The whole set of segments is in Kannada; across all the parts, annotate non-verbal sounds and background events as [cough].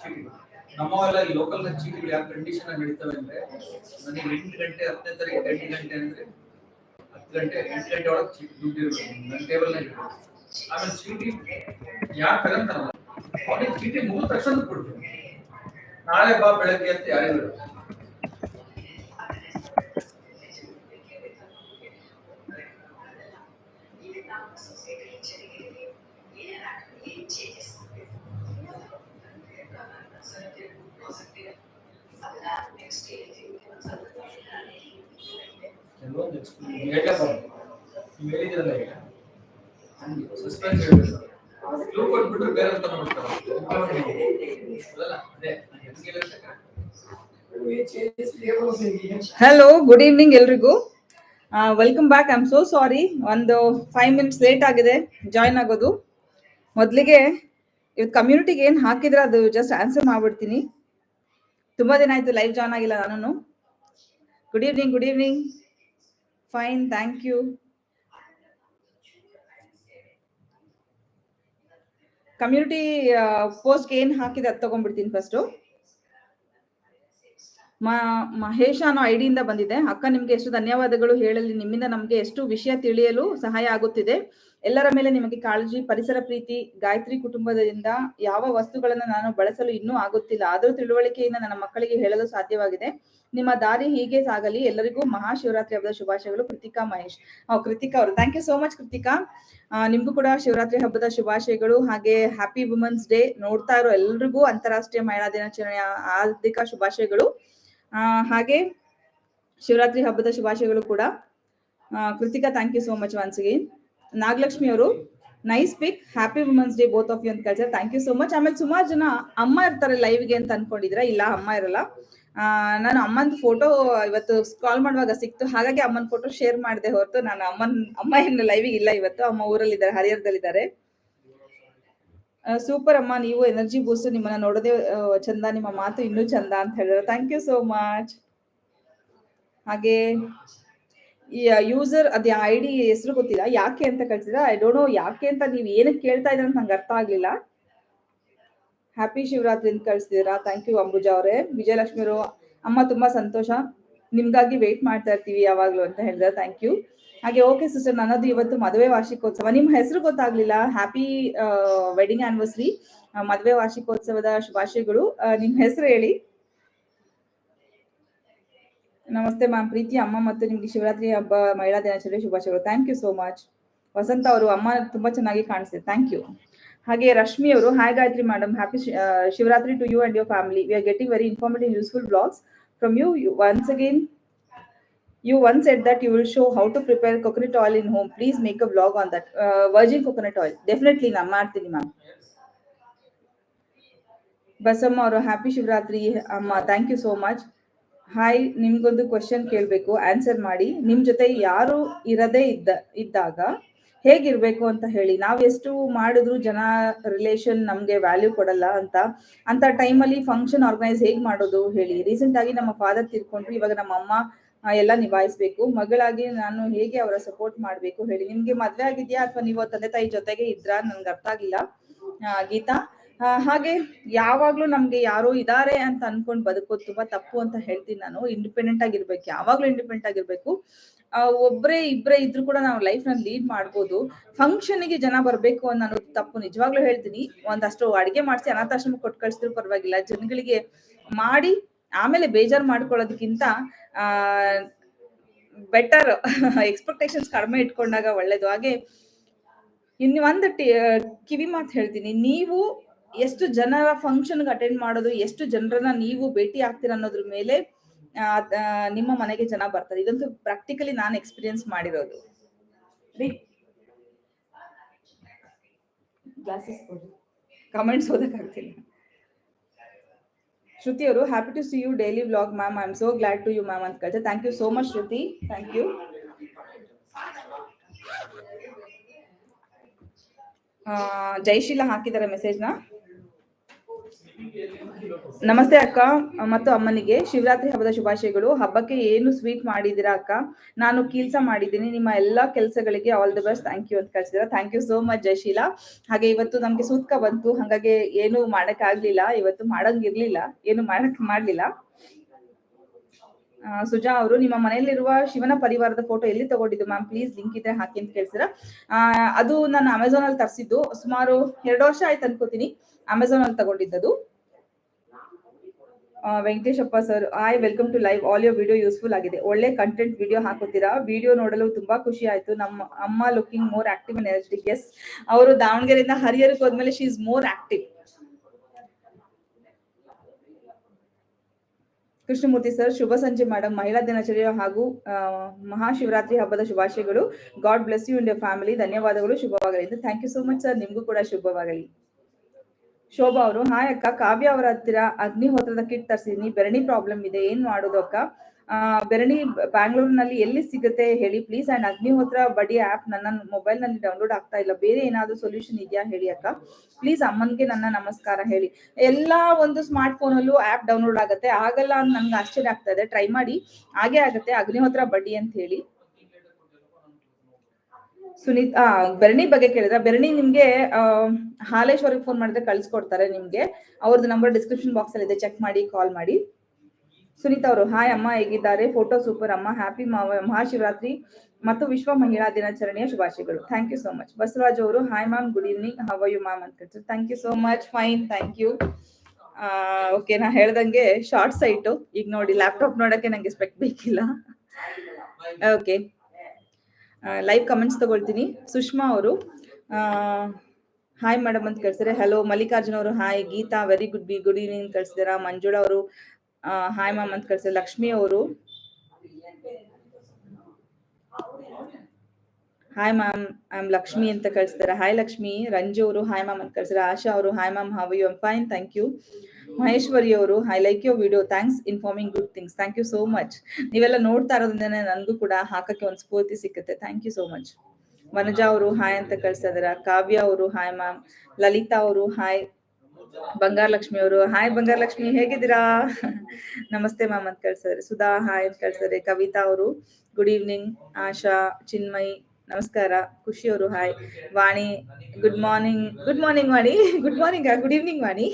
ಚೀಟಿ. ನಮ್ಮವೆಲ್ಲ ಈ ಲೋಕಲ್ ಚೀಟಿಗಳು ಯಾವ ಕಂಡೀಷನ್ ಆಗಿ ನಡೀತವೆ ಅಂದ್ರೆ, ನನಗೆ ಎಂಟು ಗಂಟೆ, ಹತ್ತನೇ ತಾರೀಕು, ಎಂಟು ಗಂಟೆ ಅಂದ್ರೆ ಹತ್ತು ಗಂಟೆ, ಎಂಟು ಗಂಟೆ ಒಳಗೆ ಚೀಟಿ ದುಡ್ಡು ಇರಬೇಕು. ನನ್ನ ಟೇಬಲ್ನಾಗ ಇರಬೇಕು. ಆಮೇಲೆ ಚೀಟಿ ಯಾರು ತಗೊಂತಾರಲ್ಲ ಅವನಿಗೆ ಚೀಟಿ ಮುಗಿದ ತಕ್ಷಣ ಕೊಡ್ತೀನಿ. ನಾಳೆ ಬಾ ಬೆಳಗ್ಗೆ ಅಂತ ಯಾರಿಗೂ ಈಗ ಕೊಟ್ಬಿಟ್ರೆ ಬೇರೆ ಅಂತ ಮಾಡ್ತಾರೆ ಹಲೋ ಗುಡ್ ಈವ್ನಿಂಗ್ ಎಲ್ರಿಗೂ. Welcome back I am so sorry ಒಂದು ಫೈವ್ ಮಿನಿಟ್ಸ್ ಲೇಟ್ ಆಗಿದೆ. ಜಾಯ್ನ್ ಆಗೋದು. ಮೊದಲಿಗೆ ಇವತ್ತು ಕಮ್ಯುನಿಟಿಗೆ ಏನು ಹಾಕಿದ್ರೆ ಅದು ಜಸ್ಟ್ ಆನ್ಸರ್ ಮಾಡ್ಬಿಡ್ತೀನಿ. ತುಂಬ ದಿನ ಆಯಿತು ಲೈವ್ ಜಾಯ್ನ್ ಆಗಿಲ್ಲ ನಾನು good evening good evening fine thank you community ಪೋಸ್ಟ್ಗೆ ಏನು ಹಾಕಿದೆ ಅದು ತಗೊಂಡ್ಬಿಡ್ತೀನಿ ಫಸ್ಟು ಮಹೇಶ ಅನ್ನೋ ಐಡಿಯಿಂದ ಬಂದಿದೆ. ಅಕ್ಕ ನಿಮಗೆ ಎಷ್ಟು ಧನ್ಯವಾದಗಳು ಹೇಳಲಿ. ನಿಮ್ಮಿಂದ ನಮಗೆ ಎಷ್ಟು ವಿಷಯ ತಿಳಿಯಲು ಸಹಾಯ ಆಗುತ್ತಿದೆ. ಎಲ್ಲರ ಮೇಲೆ ನಿಮಗೆ ಕಾಳಜಿ, ಪರಿಸರ ಪ್ರೀತಿ, ಗಾಯತ್ರಿ ಕುಟುಂಬದಿಂದ ಯಾವ ವಸ್ತುಗಳನ್ನು ನಾನು ಬಳಸಲು ಇನ್ನೂ ಆಗುತ್ತಿಲ್ಲ. ಆದರೂ ತಿಳುವಳಿಕೆಯಿಂದ ನನ್ನ ಮಕ್ಕಳಿಗೆ ಹೇಳಲು ಸಾಧ್ಯವಾಗಿದೆ. ನಿಮ್ಮ ದಾರಿ ಹೀಗೆ ಸಾಗಲಿ. ಎಲ್ಲರಿಗೂ ಮಹಾಶಿವರಾತ್ರಿ ಹಬ್ಬದ ಶುಭಾಶಯಗಳು. ಕೃತಿಕಾ ಮಹೇಶ್. ಕೃತಿಕಾ ಅವರು. Thank you so much Krithika. ನಿಮ್ಗೂ ಕೂಡ ಶಿವರಾತ್ರಿ ಹಬ್ಬದ ಶುಭಾಶಯಗಳು. ಹಾಗೆ ಹ್ಯಾಪಿ ವುಮೆನ್ಸ್ ಡೇ ನೋಡ್ತಾ ಇರೋ ಎಲ್ರಿಗೂ ಅಂತಾರಾಷ್ಟ್ರೀಯ ಮಹಿಳಾ ದಿನಾಚರಣೆಯ ಹಾರ್ದಿಕ ಶುಭಾಶಯಗಳು. ಹಾಗೆ ಶಿವರಾತ್ರಿ ಹಬ್ಬದ ಶುಭಾಶಯಗಳು ಕೂಡ. Krithika thank you so much once again Nagalakshmi ಅವರು. Nice pic happy women's day both of you ಅಂತ ಕಳ್ಸಿದ್ರೆ ಥ್ಯಾಂಕ್ ಯು ಸೊ ಮಚ್ ಆಮೇಲೆ ಸುಮಾರು ಜನ ಅಮ್ಮ ಇರ್ತಾರೆ ಲೈವ್ಗೆ ಅಂತ ಅನ್ಕೊಂಡಿದ್ರ ಇಲ್ಲ, ಅಮ್ಮ ಇರಲ್ಲ. ನಾನು ಅಮ್ಮನ ಫೋಟೋ ಇವತ್ತು ಕಾಲ್ ಮಾಡುವಾಗ ಸಿಕ್ತು. ಹಾಗಾಗಿ ಅಮ್ಮನ ಫೋಟೋ ಶೇರ್ ಮಾಡಿದೆ ಹೊರತು ನಾನು ಅಮ್ಮನ್, ಅಮ್ಮ ಏನು ಲೈವಿಗೆ ಇಲ್ಲ ಇವತ್ತು. ಅಮ್ಮ ಊರಲ್ಲಿದ್ದಾರೆ, ಹರಿಹರದಲ್ಲಿದ್ದಾರೆ. ಸೂಪರ್ ಅಮ್ಮ. ನೀವು ಎನರ್ಜಿ ಬೂಸ್ಟ್ ನಿಮ್ಮನ್ನ ನೋಡೋದೇ ಚಂದ. ನಿಮ್ಮ ಮಾತು ಇನ್ನೂ ಚಂದ ಅಂತ ಹೇಳಿದ್ರು. ಥ್ಯಾಂಕ್ ಯು ಸೋ ಮಚ್ ಹಾಗೆ. ಯೂಸರ್ ಅದೇ ಐ ಡಿ ಹೆಸರು ಗೊತ್ತಿಲ್ಲ. ಯಾಕೆ ಅಂತ ಕಳ್ಸಿದ್ರೆ ಐ ಡೋಂಟ್ ನೋ ಯಾಕೆ ಅಂತ ನೀವು ಏನಕ್ಕೆ ಕೇಳ್ತಾ ಇದ್ರ ಅಂತ ನಂಗೆ ಅರ್ಥ ಆಗ್ಲಿಲ್ಲ. ಹ್ಯಾಪಿ ಶಿವರಾತ್ರಿ ಅಂತ ಥ್ಯಾಂಕ್ ಯು ಅಂಬುಜಾ ಅವರೇ. ವಿಜಯಲಕ್ಷ್ಮಿ ಅವರು, ಅಮ್ಮ ತುಂಬಾ ಸಂತೋಷ. ನಿಮ್ಗಾಗಿ ವೆಯ್ಟ್ ಮಾಡ್ತಾ ಇರ್ತೀವಿ ಯಾವಾಗ್ಲೂ ಅಂತ ಹೇಳಿದ್ರೆ ಥ್ಯಾಂಕ್ ಯು ಹಾಗೆ ಓಕೆ ಸಿಸ್ಟರ್ ನನ್ನದು ಇವತ್ತು ಮದುವೆ ವಾರ್ಷಿಕೋತ್ಸವ. ನಿಮ್ಮ ಹೆಸರು ಗೊತ್ತಾಗ್ಲಿಲ್ಲ. ಹ್ಯಾಪಿ ವೆಡ್ಡಿಂಗ್ ಆನಿವರ್ಸರಿ ಮದುವೆ ವಾರ್ಷಿಕೋತ್ಸವದ ಶುಭಾಶಯಗಳು. ನಿಮ್ಮ ಹೆಸರು ಹೇಳಿ. ನಮಸ್ತೆ ಮ್ಯಾಮ್ ಪ್ರೀತಿ ಅಮ್ಮ ಮತ್ತು ನಿಮ್ಗೆ ಶಿವರಾತ್ರಿ ಹಬ್ಬ ಮಹಿಳಾ ದಿನಾಚರಣೆ ಶುಭಾಶಯಗಳು. Thank you so much Vasantha ಅವರು ಅಮ್ಮ ತುಂಬಾ ಚೆನ್ನಾಗಿ ಕಾಣಿಸ್ತಿದೆ. ಥ್ಯಾಂಕ್ ಯು ಹಾಗೆ ರಶ್ಮಿ ಅವರು hi Gayathri madam happy Shivaratri to you and your family we are getting very informative useful blogs from you once again you once said that you will show how to prepare coconut oil in home. Please make a vlog on that. Uh, virgin coconut oil. Definitely ನಾನು ಮಾಡ್ತೀನಿ ಮ್ಯಾಮ್. ಬಸಮ್ಮ ಅವರು ಹ್ಯಾಪಿ ಶಿವರಾತ್ರಿ ಅಮ್ಮ. Thank you so much hi ನಿಮ್ಗೊಂದು ಕ್ವಶನ್ ಕೇಳಬೇಕು. ಆನ್ಸರ್ ಮಾಡಿ. ನಿಮ್ ಜೊತೆ ಯಾರು ಇರದೇ ಇದ್ದ, ಇದ್ದಾಗ ಹೇಗಿರ್ಬೇಕು ಅಂತ ಹೇಳಿ. ನಾವ್ ಎಷ್ಟು ಮಾಡಿದ್ರು ಜನ ರಿಲೇಶನ್ ನಮ್ಗೆ ವ್ಯಾಲ್ಯೂ ಕೊಡಲ್ಲ ಅಂತ. ಅಂತ ಟೈಮಲ್ಲಿ ಫಂಕ್ಷನ್ ಆರ್ಗನೈಸ್ ಹೇಗ್ ಮಾಡೋದು ಹೇಳಿ. ರೀಸೆಂಟ್ ಆಗಿ ನಮ್ಮ ಫಾದರ್ ತಿರ್ಕೊಂಡ್ರು, ಇವಾಗ ನಮ್ಮ ಅಮ್ಮ ಎಲ್ಲ ನಿಭಾಯಿಸ್ಬೇಕು. ಮಗಳಾಗಿ ನಾನು ಹೇಗೆ ಅವರ ಸಪೋರ್ಟ್ ಮಾಡ್ಬೇಕು ಹೇಳಿ. ನಿಮ್ಗೆ ಮದ್ವೆ ಆಗಿದ್ಯಾ? ಅಥವಾ ನೀವು ತಂದೆ ತಾಯಿ ಜೊತೆಗೆ ಇದ್ರ? ನನ್ಗೆ ಅರ್ಥ ಆಗಿಲ್ಲ. ಗೀತಾ? ಹಾಗೆ ಯಾವಾಗ್ಲೂ ನಮ್ಗೆ ಯಾರೋ ಇದಾರೆ ಅಂತ ಅನ್ಕೊಂಡ್ ಬದುಕೋದು ತುಂಬಾ ತಪ್ಪು ಅಂತ ಹೇಳ್ತೀನಿ ನಾನು. ಇಂಡಿಪೆಂಡೆಂಟ್ ಆಗಿರ್ಬೇಕು ಯಾವಾಗ್ಲೂ ಇಂಡಿಪೆಂಡೆಂಟ್ ಆಗಿರ್ಬೇಕು. ಆ, ಒಬ್ರೇ ಇಬ್ರೇ ಇದ್ರು ಕೂಡ ನಾವು ಲೈಫ್ನ ಲೀಡ್ ಮಾಡ್ಬೋದು. ಫಂಕ್ಷನ್ಗೆ ಜನ ಬರ್ಬೇಕು ಅಂತ ನಾನು ತಪ್ಪು. ನಿಜವಾಗ್ಲೂ ಹೇಳ್ತೀನಿ ಒಂದಷ್ಟು ಅಡಿಗೆ ಮಾಡಿಸಿ ಅನಾಥಾಶ್ರಮ ಕೊಟ್ಟು ಕಳ್ಸಿದ್ರು ಪರವಾಗಿಲ್ಲ. ಜನಗಳಿಗೆ ಮಾಡಿ ಆಮೇಲೆ ಬೇಜಾರ್ ಮಾಡ್ಕೊಳ್ಳೋದಕ್ಕಿಂತ ಆ ಬೆಟರ್ ಎಕ್ಸ್ಪೆಕ್ಟೇಷನ್ಸ್ ಕಡಿಮೆ ಇಟ್ಕೊಂಡಾಗ ಒಳ್ಳೇದು. ಹಾಗೆ ಇನ್ನು ಒಂದು ಕಿವಿ ಮಾತು ಹೇಳ್ತೀನಿ. ನೀವು ಎಷ್ಟು ಜನರ ಫಂಕ್ಷನ್ಗೆ ಅಟೆಂಡ್ ಮಾಡೋದು ಎಷ್ಟು ಜನರನ್ನ ನೀವು ಭೇಟಿ ಆಗ್ತೀರ ಅನ್ನೋದ್ರ ಮೇಲೆ ನಿಮ್ಮ ಮನೆಗೆ ಜನ ಬರ್ತಾರೆ. ಇದಂತೂ ಪ್ರಾಕ್ಟಿಕಲಿ ನಾನು ಎಕ್ಸ್ಪೀರಿಯನ್ಸ್ ಮಾಡಿರೋದು. ಕಮೆಂಟ್ಸ್ ಓದಕ್ಕಾಗ್ತಿಲ್ಲ ಶ್ರುತಿ ಅವರು happy to see you daily vlog ma'am I am so glad to you ma'am ಅಂತ ಕಳ್ಸ thank you so much Shruti. Thank you Jayasheela ಹಾಕಿದ್ದಾರೆ ಮೆಸೇಜ್ನ ನಮಸ್ತೆ ಅಕ್ಕ, ಮತ್ತು ಅಮ್ಮನಿಗೆ ಶಿವರಾತ್ರಿ ಹಬ್ಬದ ಶುಭಾಶಯಗಳು. ಹಬ್ಬಕ್ಕೆ ಏನು ಸ್ವೀಟ್ ಮಾಡಿದಿರಾ ಅಕ್ಕ? ನಾನು ಕೀಲ್ಸ ಮಾಡಿದ್ದೀನಿ. ನಿಮ್ಮ ಎಲ್ಲಾ ಕೆಲಸಗಳಿಗೆ all the best thank you ಅಂತ ಕಳ್ಸಿದ್ರ thank you so much Jayasheela. ಹಾಗೆ ಇವತ್ತು ನಮ್ಗೆ ಸೂತ್ಕ ಬಂತು. ಹಾಗಾಗಿ ಏನು ಮಾಡಕ್ ಆಗ್ಲಿಲ್ಲ. ಇವತ್ತು ಮಾಡಂಗಿರ್ಲಿಲ್ಲ ಏನು ಮಾಡಕ್ ಮಾಡ್ಲಿಲ್ಲ. ಸುಜಾ ಅವರು ನಿಮ್ಮ ಮನೆಯಲ್ಲಿರುವ ಶಿವನ ಪರಿವಾರದ ಫೋಟೋ ಎಲ್ಲಿ ತಗೊಂಡಿದ್ದು ಮ್ಯಾಮ್ ಪ್ಲೀಸ್ ಲಿಂಕ್ ಇದ್ರೆ ಹಾಕಿ ಅಂತ ಕೇಳ್ಸಿರ ಅದು ನಾನು ಅಮೆಝಾನ್ ಅಲ್ಲಿ ತರಿಸಿದ್ದು ಸುಮಾರು ಎರಡು ವರ್ಷ ಆಯ್ತು ಅನ್ಕೋತೀನಿ. ಅಮೆಝಾನ್ ಅಲ್ಲಿ ತಗೊಂಡಿದ್ದದು. Venkateshappa sir I welcome to live all your video useful ಆಗಿದೆ. ಒಳ್ಳೆ ಕಂಟೆಂಟ್ ವಿಡಿಯೋ ಹಾಕುತ್ತೀರಾ? ವಿಡಿಯೋ ನೋಡಲು ತುಂಬಾ ಖುಷಿ ಆಯ್ತು. ನಮ್ಮ ಅಮ್ಮ looking more active energetic yes ಅವರು ದಾವಣಗೆರೆಯಿಂದ ಹರಿಹರಕ್ಕೆ ಹೋದ್ಮೇಲೆ she is more active Krishnamurthy sir ಶುಭ ಸಂಜೆ ಮೇಡಮ್ ಮಹಿಳಾ ದಿನಾಚರಣೆ ಹಾಗೂ ಮಹಾಶಿವರಾತ್ರಿ ಹಬ್ಬದ ಶುಭಾಶಯಗಳು. God bless you India family ಧನ್ಯವಾದಗಳು. ಶುಭವಾಗಲಿ. Thank you so much sir ನಿಮಗೂ ಕೂಡ ಶುಭವಾಗಲಿ. ಶೋಭಾ ಅವರು, ಹಾಯ್ ಅಕ್ಕ, ಕಾವ್ಯ ಅವರ ಹತ್ತಿರ ಅಗ್ನಿಹೋತ್ರದ ಕಿಟ್ ತರಿಸಿದೀನಿ, ಬೆರಣಿ ಪ್ರಾಬ್ಲಮ್ ಇದೆ, ಏನ್ ಮಾಡೋದು ಅಕ್ಕ? ಬೆರಣಿ ಬ್ಯಾಂಗ್ಳೂರ್ನಲ್ಲಿ ಎಲ್ಲಿ ಸಿಗುತ್ತೆ ಹೇಳಿ ಪ್ಲೀಸ್ ಅಂಡ್ ಅಗ್ನಿಹೋತ್ರ ಬಡಿ ಆಪ್ ನನ್ನ ಮೊಬೈಲ್ನಲ್ಲಿ ಡೌನ್ಲೋಡ್ ಆಗ್ತಾ ಇಲ್ಲ, ಬೇರೆ ಏನಾದ್ರು ಸೊಲ್ಯೂಷನ್ ಇದೆಯಾ ಹೇಳಿ ಅಕ್ಕ? ಪ್ಲೀಸ್ ಅಮ್ಮನಿಗೆ ನನ್ನ ನಮಸ್ಕಾರ ಹೇಳಿ. ಎಲ್ಲಾ ಒಂದು ಸ್ಮಾರ್ಟ್ ಫೋನ್ ಅಲ್ಲೂ ಆಪ್ ಡೌನ್ಲೋಡ್ ಆಗುತ್ತೆ, ಆಗಲ್ಲ ಅಂತ ನಂಗೆ ಆಶ್ಚರ್ಯ ಆಗ್ತಾ ಇದೆ ಟ್ರೈ ಮಾಡಿ, ಹಾಗೆ ಆಗುತ್ತೆ ಅಗ್ನಿಹೋತ್ರ ಬಡ್ಡಿ ಅಂತ ಹೇಳಿ. ಸುನೀತ್ ಆ ಬೆರಣಿ ಬಗ್ಗೆ ಕೇಳಿದ್ರೆ. ಬೆರಣಿ ನಿಮ್ಗೆ ಆ, ಹಾಲೇಶ್ವರಿಗೆ ಫೋನ್ ಮಾಡಿದ್ರೆ ಕಳ್ಸಿಕೊಡ್ತಾರೆ ನಿಮ್ಗೆ. ಅವ್ರದ್ದು ನಂಬರ್ ಡಿಸ್ಕ್ರಿಪ್ಷನ್ ಬಾಕ್ಸ್ ಅಲ್ಲಿ ಇದೆ ಚೆಕ್ ಮಾಡಿ ಕಾಲ್ ಮಾಡಿ. ಸುನೀತ್ ಅವರು ಹಾಯ್ ಅಮ್ಮ ಹೇಗಿದ್ದಾರೆ? ಫೋಟೋ ಸೂಪರ್ ಅಮ್ಮ. ಹ್ಯಾಪಿ ಮಹಾಶಿವರಾತ್ರಿ. ಮತ್ತು ವಿಶ್ವ ಮಹಿಳಾ ದಿನಾಚರಣೆಯ ಶುಭಾಶಯಗಳು. Thank you so much Basavaraj ಅವರು hi ma'am good evening how are you ma'am ಕೇಳ್ತಾರೆ. Thank you so much fine thank you okay ನಾ ಹೇಳ್ದಂಗೆ ಶಾರ್ಟ್ ಸೈಟು ಈಗ ನೋಡಿ ಲ್ಯಾಪ್ಟಾಪ್ ನೋಡಕ್ಕೆ ನಂಗೆ ಸ್ಪೆಕ್ಟ್ ಬೇಕಿಲ್ಲ. ಓಕೆ ಲೈವ್ ಕಮೆಂಟ್ಸ್ ತಗೊಳ್ತೀನಿ. ಸುಷ್ಮಾ ಅವರು ಹಾಯ್ ಮೇಡಮ್ ಅಂತ ಕಳ್ಸಿದ್ರೆ ಹಲೋ ಮಲ್ಲಿಕಾರ್ಜುನ ಅವರು hi Geetha very good B good evening ಕಳ್ಸಿದಾರ Manjula ಅವರು ಹಾಯ್ ಮ್ಯಾಮ್ ಅಂತ ಕಳ್ಸಿದ್ರೆ, ಲಕ್ಷ್ಮಿ ಅವರು hi ma'am I am Lakshmi ಅಂತ ಕಳ್ಸಿದಾರೆ ಹಾಯ್ ಲಕ್ಷ್ಮಿ, ರಂಜು ಅವರು ಹಾಯ್ ಮ್ಯಾಮ್ ಅಂತ ಕಳ್ಸಿದಾರೆ ಆಶಾ ಅವರು hi ma'am how you fine thank you Maheshwari ಅವರು I like your video thanks informing good things thank you so much ನೀವೆಲ್ಲ ನೋಡ್ತಾ ಇರೋದ್ರಿಂದ ನನಗೂ ಕೂಡ ಹಾಕಕ್ಕೆ ಒಂದು ಸ್ಫೂರ್ತಿ ಸಿಕ್ಕುತ್ತೆ. Thank you so much Vanaja ಅವರು ಹಾಯ್ ಅಂತ ಕಳ್ಸಿದ್ರ ಕಾವ್ಯ ಅವರು ಹಾಯ್ ಮ್ಯಾಮ್ ಲಲಿತಾ ಅವರು ಹಾಯ್ ಬಂಗಾರ ಲಕ್ಷ್ಮಿ ಅವರು ಹಾಯ್ ಬಂಗಾರ ಲಕ್ಷ್ಮಿ ಹೇಗಿದ್ದೀರಾ? ನಮಸ್ತೆ ಮ್ಯಾಮ್ ಅಂತ ಕಳ್ಸಿದ್ರೆ ಸುಧಾ ಹಾಯ್ ಅಂತ ಕಳ್ಸಿದ್ರೆ ಕವಿತಾ ಅವರು ಗುಡ್ ಈವ್ನಿಂಗ್ ಆಶಾ, ಚಿನ್ಮಯ್ ನಮಸ್ಕಾರ ಖುಷಿ ಅವರು hi. Vani good morning good morning Vani. Good morning good evening Vani.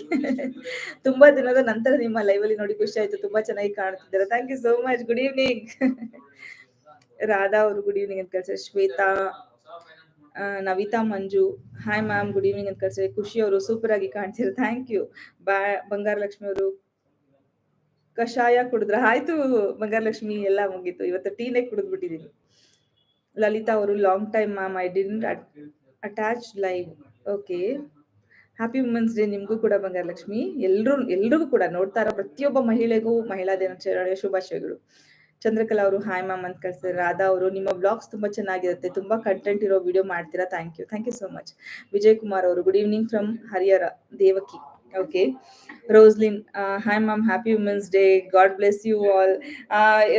ತುಂಬಾ ದಿನದ ನಂತರ ನಿಮ್ಮ ಲೈವ್ ಅಲ್ಲಿ ನೋಡಿ ಖುಷಿ ಆಯ್ತು. ತುಂಬಾ ಚೆನ್ನಾಗಿ ಕಾಣ್ತಿದ್ದಾರೆ. Thank you so much good evening Radha ಅವರು ಗುಡ್ ಈವ್ನಿಂಗ್ ಅಂತ ಕಳ್ಸಿದ್ರೆ Shweta Navitha, Manju. Hi ma'am good evening ಅಂತ ಕಳ್ಸಿದ್ರೆ ಖುಷಿ ಅವರು ಸೂಪರ್ ಆಗಿ ಕಾಣ್ತಿದ್ರು ಥ್ಯಾಂಕ್ ಯು ಬಾ ಬಂಗಾರ ಲಕ್ಷ್ಮಿ ಅವರು, ಕಷಾಯ ಕುಡಿದ್ರ. ಆಯ್ತು ಬಂಗಾರ ಲಕ್ಷ್ಮಿ ಎಲ್ಲ ಮುಗೀತು. ಇವತ್ತು ಟೀನೇ ಕುಡಿದ್ಬಿಟ್ಟಿದೀನಿ ಲಲಿತಾ ಅವರು long time ma'am I didn't attach live okay happy women's day ನಿಮಗೂ ಕೂಡ ಬಂಗಾರ ಲಕ್ಷ್ಮಿ ಎಲ್ರು, ಎಲ್ರಿಗೂ ಕೂಡ ನೋಡ್ತಾ ಪ್ರತಿಯೊಬ್ಬ ಮಹಿಳೆಗೂ ಮಹಿಳಾ ದಿನಾಚರಣೆಯ ಶುಭಾಶಯಗಳು. ಚಂದ್ರಕಲಾ ಅವರು ಹಾಯ್ ಮ್ಯಾಮ್ ಅಂತ ಕಳ್ಸಿದ್ದಾರೆ. ರಾಧಾ ಅವರು, ನಿಮ್ಮ ಬ್ಲಾಗ್ಸ್ ತುಂಬಾ ಚೆನ್ನಾಗಿರುತ್ತೆ. ತುಂಬಾ ಕಂಟೆಂಟ್ ಇರೋ ವಿಡಿಯೋ ಮಾಡ್ತೀರಾ? Thank you thank you so much Vijay Kumar ಅವರು good evening from Harihara Devaki okay Roslin hi ma'am happy women's day God bless you all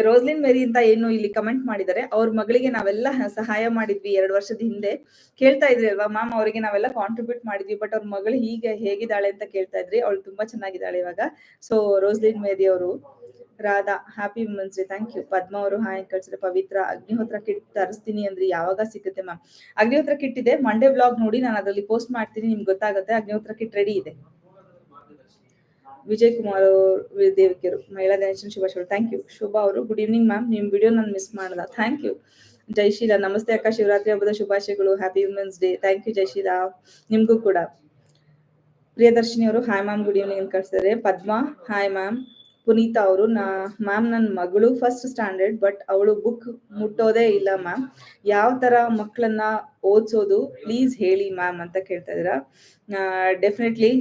Roslin Mary ಅಂತ ಏನು ಇಲ್ಲಿ ಕಮೆಂಟ್ ಮಾಡಿದ್ದಾರೆ. ಅವ್ರ ಮಗಳಿಗೆ ನಾವೆಲ್ಲ ಸಹಾಯ ಮಾಡಿದ್ವಿ ಎರಡು ವರ್ಷದ ಹಿಂದೆ. ಕೇಳ್ತಾ ಇದ್ರಿ ಅಲ್ವಾ ಮ್ಯಾಮ್ ಅವರಿಗೆ ನಾವೆಲ್ಲ ಕಾಂಟ್ರಿಬ್ಯೂಟ್ ಮಾಡಿದ್ವಿ ಬಟ್ ಅವ್ರ ಮಗಳು ಹೀಗೆ ಹೇಗಿದ್ದಾಳೆ ಅಂತ ಕೇಳ್ತಾ ಇದ್ರಿ. ಅವಳು ತುಂಬಾ ಚೆನ್ನಾಗಿದ್ದಾಳೆ ಇವಾಗ. ಸೊ ರೋಸ್ಲಿನ್ ಮೇರಿ ಅವರು, Radha happy women's day thank you Padma ಅವರು ಹಾಯ್ ಕಳ್ಸಿದ್ರೆ ಪವಿತ್ರ. ಅಗ್ನಿಹೋತ್ರ ಕಿಟ್ ತರಿಸ್ತೀನಿ ಅಂದ್ರೆ. ಯಾವಾಗ ಸಿಗುತ್ತೆ ಮ್ಯಾಮ್ ಅಗ್ನಿಹೋತ್ರ ಕಿಟ್ ಇದೆ. ಮಂಡೇ ಬ್ಲಾಗ್ ನೋಡಿ ನಾನು ಅದರಲ್ಲಿ ಪೋಸ್ಟ್ ಮಾಡ್ತೀನಿ. ನಿಮ್ಗೆ ಗೊತ್ತಾಗುತ್ತೆ. ಅಗ್ನಿಹೋತ್ರ ಕಿಟ್ ರೆಡಿ ಇದೆ. ವಿಜಯ್ ಕುಮಾರ್ ಅವರು ದೇವಕಿಯರು, ಮಹಿಳಾ ದಿನಾಚರಣೆ ಶುಭಾಶಯಗಳು ಥ್ಯಾಂಕ್ ಯು ಶೋಭಾ ಅವರು. ಗುಡ್ ಈವ್ನಿಂಗ್ ಮ್ಯಾಮ್ ನಿಮ್ ವಿಡಿಯೋ ನಾನು ಮಿಸ್ ಮಾಡಲ್ಲ ಥ್ಯಾಂಕ್ ಯು ಜೈಶೀಲಾ ನಮಸ್ತೆ ಅಕ್ಕ. ಶಿವರಾತ್ರಿ ಹಬ್ಬದ ಶುಭಾಶಯಗಳು. Happy women's day thank you Jaisheela ನಿಮ್ಗೂ ಕೂಡ. ಪ್ರಿಯದರ್ಶಿನಿ ಅವರು ಹಾಯ್ ಮ್ಯಾಮ್ ಗುಡ್ ಈವ್ನಿಂಗ್ ಅಂತ ಪದ್ಮ ಪದ್ಮಾ ಹಾಯ್ ಮ್ಯಾಮ್ ಪುನೀತಾ ಅವರು, ನಾ ಮ್ಯಾಮ್ ನನ್ನ ಮಗಳು ಫಸ್ಟ್ ಸ್ಟ್ಯಾಂಡರ್ಡ್ ಬಟ್ ಅವಳು ಬುಕ್ ಮುಟ್ಟೋದೇ ಇಲ್ಲ ಮ್ಯಾಮ್ ಯಾವ ತರ ಮಕ್ಕಳನ್ನ ಓದಿಸೋದು? ಪ್ಲೀಸ್ ಹೇಳಿ ಮ್ಯಾಮ್ ಅಂತ ಕೇಳ್ತಾ ಇದ್ದೀರಾ. ಡೆಫಿನೆಟ್ಲಿ